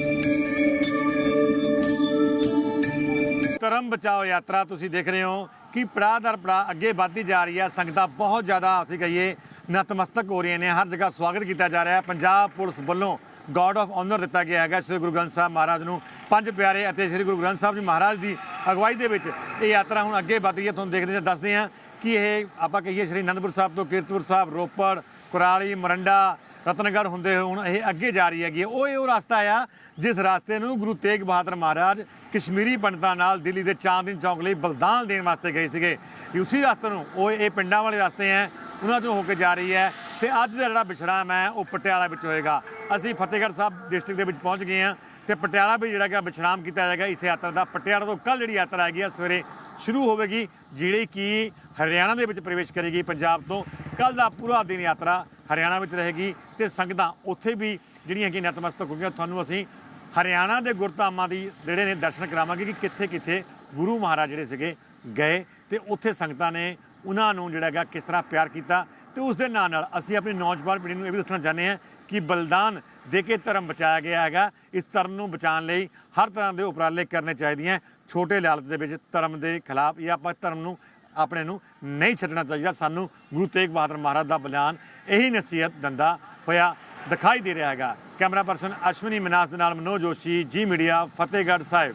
ਧਰਮ ਬਚਾਓ ਯਾਤਰਾ ਤੁਸੀਂ ਦੇਖ ਰਹੇ ਹੋ ਕਿ ਪੜਾਅ ਦਰ ਪੜਾਅ ਅੱਗੇ ਵੱਧਦੀ ਜਾ ਰਹੀ ਹੈ, ਸੰਗਤਾਂ ਬਹੁਤ ਜ਼ਿਆਦਾ, ਅਸੀਂ ਕਹੀਏ, ਨਤਮਸਤਕ ਹੋ ਰਹੀਆਂ ਨੇ। ਹਰ ਜਗ੍ਹਾ ਸਵਾਗਤ ਕੀਤਾ ਜਾ ਰਿਹਾ ਹੈ। ਪੰਜਾਬ ਪੁਲਿਸ ਵੱਲੋਂ ਗਾਰਡ ਆਫ ਆਨਰ ਦਿੱਤਾ ਗਿਆ ਹੈਗਾ ਸ੍ਰੀ ਗੁਰੂ ਗ੍ਰੰਥ ਸਾਹਿਬ ਮਹਾਰਾਜ ਨੂੰ। ਪੰਜ ਪਿਆਰੇ ਅਤੇ ਸ੍ਰੀ ਗੁਰੂ ਗ੍ਰੰਥ ਸਾਹਿਬ ਜੀ ਮਹਾਰਾਜ ਦੀ ਅਗਵਾਈ ਦੇ ਵਿੱਚ ਇਹ ਯਾਤਰਾ ਹੁਣ ਅੱਗੇ ਵੱਧ ਰਹੀ ਹੈ। ਤੁਹਾਨੂੰ ਦੇਖਦੇ ਹਾਂ ਦੱਸਦੇ ਹਾਂ ਕਿ ਇਹ ਆਪਾਂ ਕਹੀਏ ਸ੍ਰੀ ਅਨੰਦਪੁਰ ਸਾਹਿਬ ਤੋਂ ਕੀਰਤਪੁਰ ਸਾਹਿਬ, ਰੋਪੜ, ਕੁਰਾਲੀ, ਮਰੰਡਾ ਰਤਨਗੜ੍ਹ ਹੁੰਦੇ ਹੋਏ ਹੁਣ ਇਹ ਅੱਗੇ ਜਾ ਰਹੀ ਹੈਗੀ ਹੈ। ਉਹ ਇਹ ਉਹ ਰਸਤਾ ਆ ਜਿਸ ਰਸਤੇ ਨੂੰ ਗੁਰੂ ਤੇਗ ਬਹਾਦਰ ਮਹਾਰਾਜ ਕਸ਼ਮੀਰੀ ਪੰਡਤਾਂ ਨਾਲ ਦਿੱਲੀ ਦੇ ਚਾਂਦਨੀ ਚੌਂਕ ਲਈ ਬਲਿਦਾਨ ਦੇਣ ਵਾਸਤੇ ਗਏ ਸੀਗੇ। ਉਸੇ ਰਸਤੇ ਨੂੰ, ਉਹ ਇਹ ਪਿੰਡਾਂ ਵਾਲੇ ਰਸਤੇ ਹੈ, ਉਹਨਾਂ ਤੋਂ ਹੋ ਕੇ ਜਾ ਰਹੀ ਹੈ ਤੇ ਅੱਜ ਦਾ ਜਿਹੜਾ ਵਿਸ਼ਰਾਮ ਹੈ, ਉਹ ਪਟਿਆਲਾ ਵਿੱਚ ਹੋਏਗਾ। ਅਸੀਂ ਫਤਿਹਗੜ੍ਹ ਸਾਹਿਬ ਡਿਸਟ੍ਰਿਕਟ ਦੇ ਵਿੱਚ ਪਹੁੰਚ ਗਏ ਹਾਂ। ਤੇ ਪਟਿਆਲਾ ਵੀ ਜਿਹੜਾ ਕਿ ਵਿਸ਼ਰਾਮ ਕੀਤਾ ਜਾਏਗਾ ਇਸ ਯਾਤਰਾ ਦਾ। ਪਟਿਆਲਾ ਤੋਂ ਕੱਲ ਜਿਹੜੀ ਯਾਤਰਾ ਹੈਗੀ ਆ ਸਵੇਰੇ ਸ਼ੁਰੂ ਹੋਵੇਗੀ, ਜਿਹੜੀ ਕਿ ਹਰਿਆਣਾ ਦੇ ਵਿੱਚ ਪ੍ਰਵੇਸ਼ ਕਰੇਗੀ ਪੰਜਾਬ ਤੋਂ। ਕੱਲ ਦਾ ਪੂਰਾ ਦਿਨ ਯਾਤਰਾ ਹਰਿਆਣਾ ਵਿੱਚ ਰਹੇਗੀ ਤੇ ਸੰਗਤਾਂ ਉੱਥੇ ਵੀ ਜਿਹੜੀਆਂ ਕਿ ਨਤਮਸਤਕ ਹੋਗੀਆਂ। ਤੁਹਾਨੂੰ ਅਸੀਂ ਹਰਿਆਣਾ ਦੇ ਗੁਰਧਾਮਾਂ ਦੀ ਜਿਹੜੇ ਨੇ ਦਰਸ਼ਨ ਕਰਾਵਾਂਗੇ ਕਿ ਕਿੱਥੇ ਕਿੱਥੇ ਗੁਰੂ ਮਹਾਰਾਜ ਜਿਹੜੇ ਸੀਗੇ ਗਏ ਤੇ ਉੱਥੇ ਸੰਗਤਾਂ ਨੇ ਉਹਨਾਂ ਨੂੰ ਜਿਹੜਾ ਹੈਗਾ ਕਿਸ ਤਰ੍ਹਾਂ ਪਿਆਰ ਕੀਤਾ ਤੇ ਉਸ ਦੇ ਨਾਲ ਨਾਲ ਅਸੀਂ ਆਪਣੀ ਨੌਜਵਾਨ ਪੀੜ੍ਹੀ ਨੂੰ ਇਹ ਵੀ ਦੱਸਣਾ ਚਾਹੁੰਦੇ ਹਾਂ ਕਿ ਬਲਿਦਾਨ ਦੇ ਕੇ ਧਰਮ ਬਚਾਇਆ ਗਿਆ ਹੈਗਾ। ਇਸ ਧਰਮ ਨੂੰ ਬਚਾਉਣ ਲਈ ਹਰ ਤਰ੍ਹਾਂ ਦੇ ਉਪਰਾਲੇ ਕਰਨੇ ਚਾਹੀਦੇ ਹੈ ਛੋਟੇ ਲਾਲਚ ਦੇ ਵਿੱਚ ਧਰਮ ਦੇ ਖਿਲਾਫ ਜਾਂ ਆਪਾਂ ਧਰਮ ਨੂੰ, ਆਪਣੇ ਨੂੰ ਨਹੀਂ ਛੱਡਣਾ ਚਾਹੀਦਾ। ਸਾਨੂੰ ਗੁਰੂ ਤੇਗ ਬਹਾਦਰ ਮਹਾਰਾਜ ਦਾ ਬਲਿਆਨ ਇਹੀ ਨਸੀਹਤ ਦਿੰਦਾ ਹੋਇਆ ਦਿਖਾਈ ਦੇ ਰਿਹਾ ਹੈਗਾ। ਕੈਮਰਾ ਪਰਸਨ ਅਸ਼ਵਨੀ ਮਨਾਸ ਦੇ ਨਾਲ ਮਨੋਜ ਜੋਸ਼ੀ, ਜੀ ਮੀਡੀਆ, ਫਤਿਹਗੜ੍ਹ ਸਾਹਿਬ।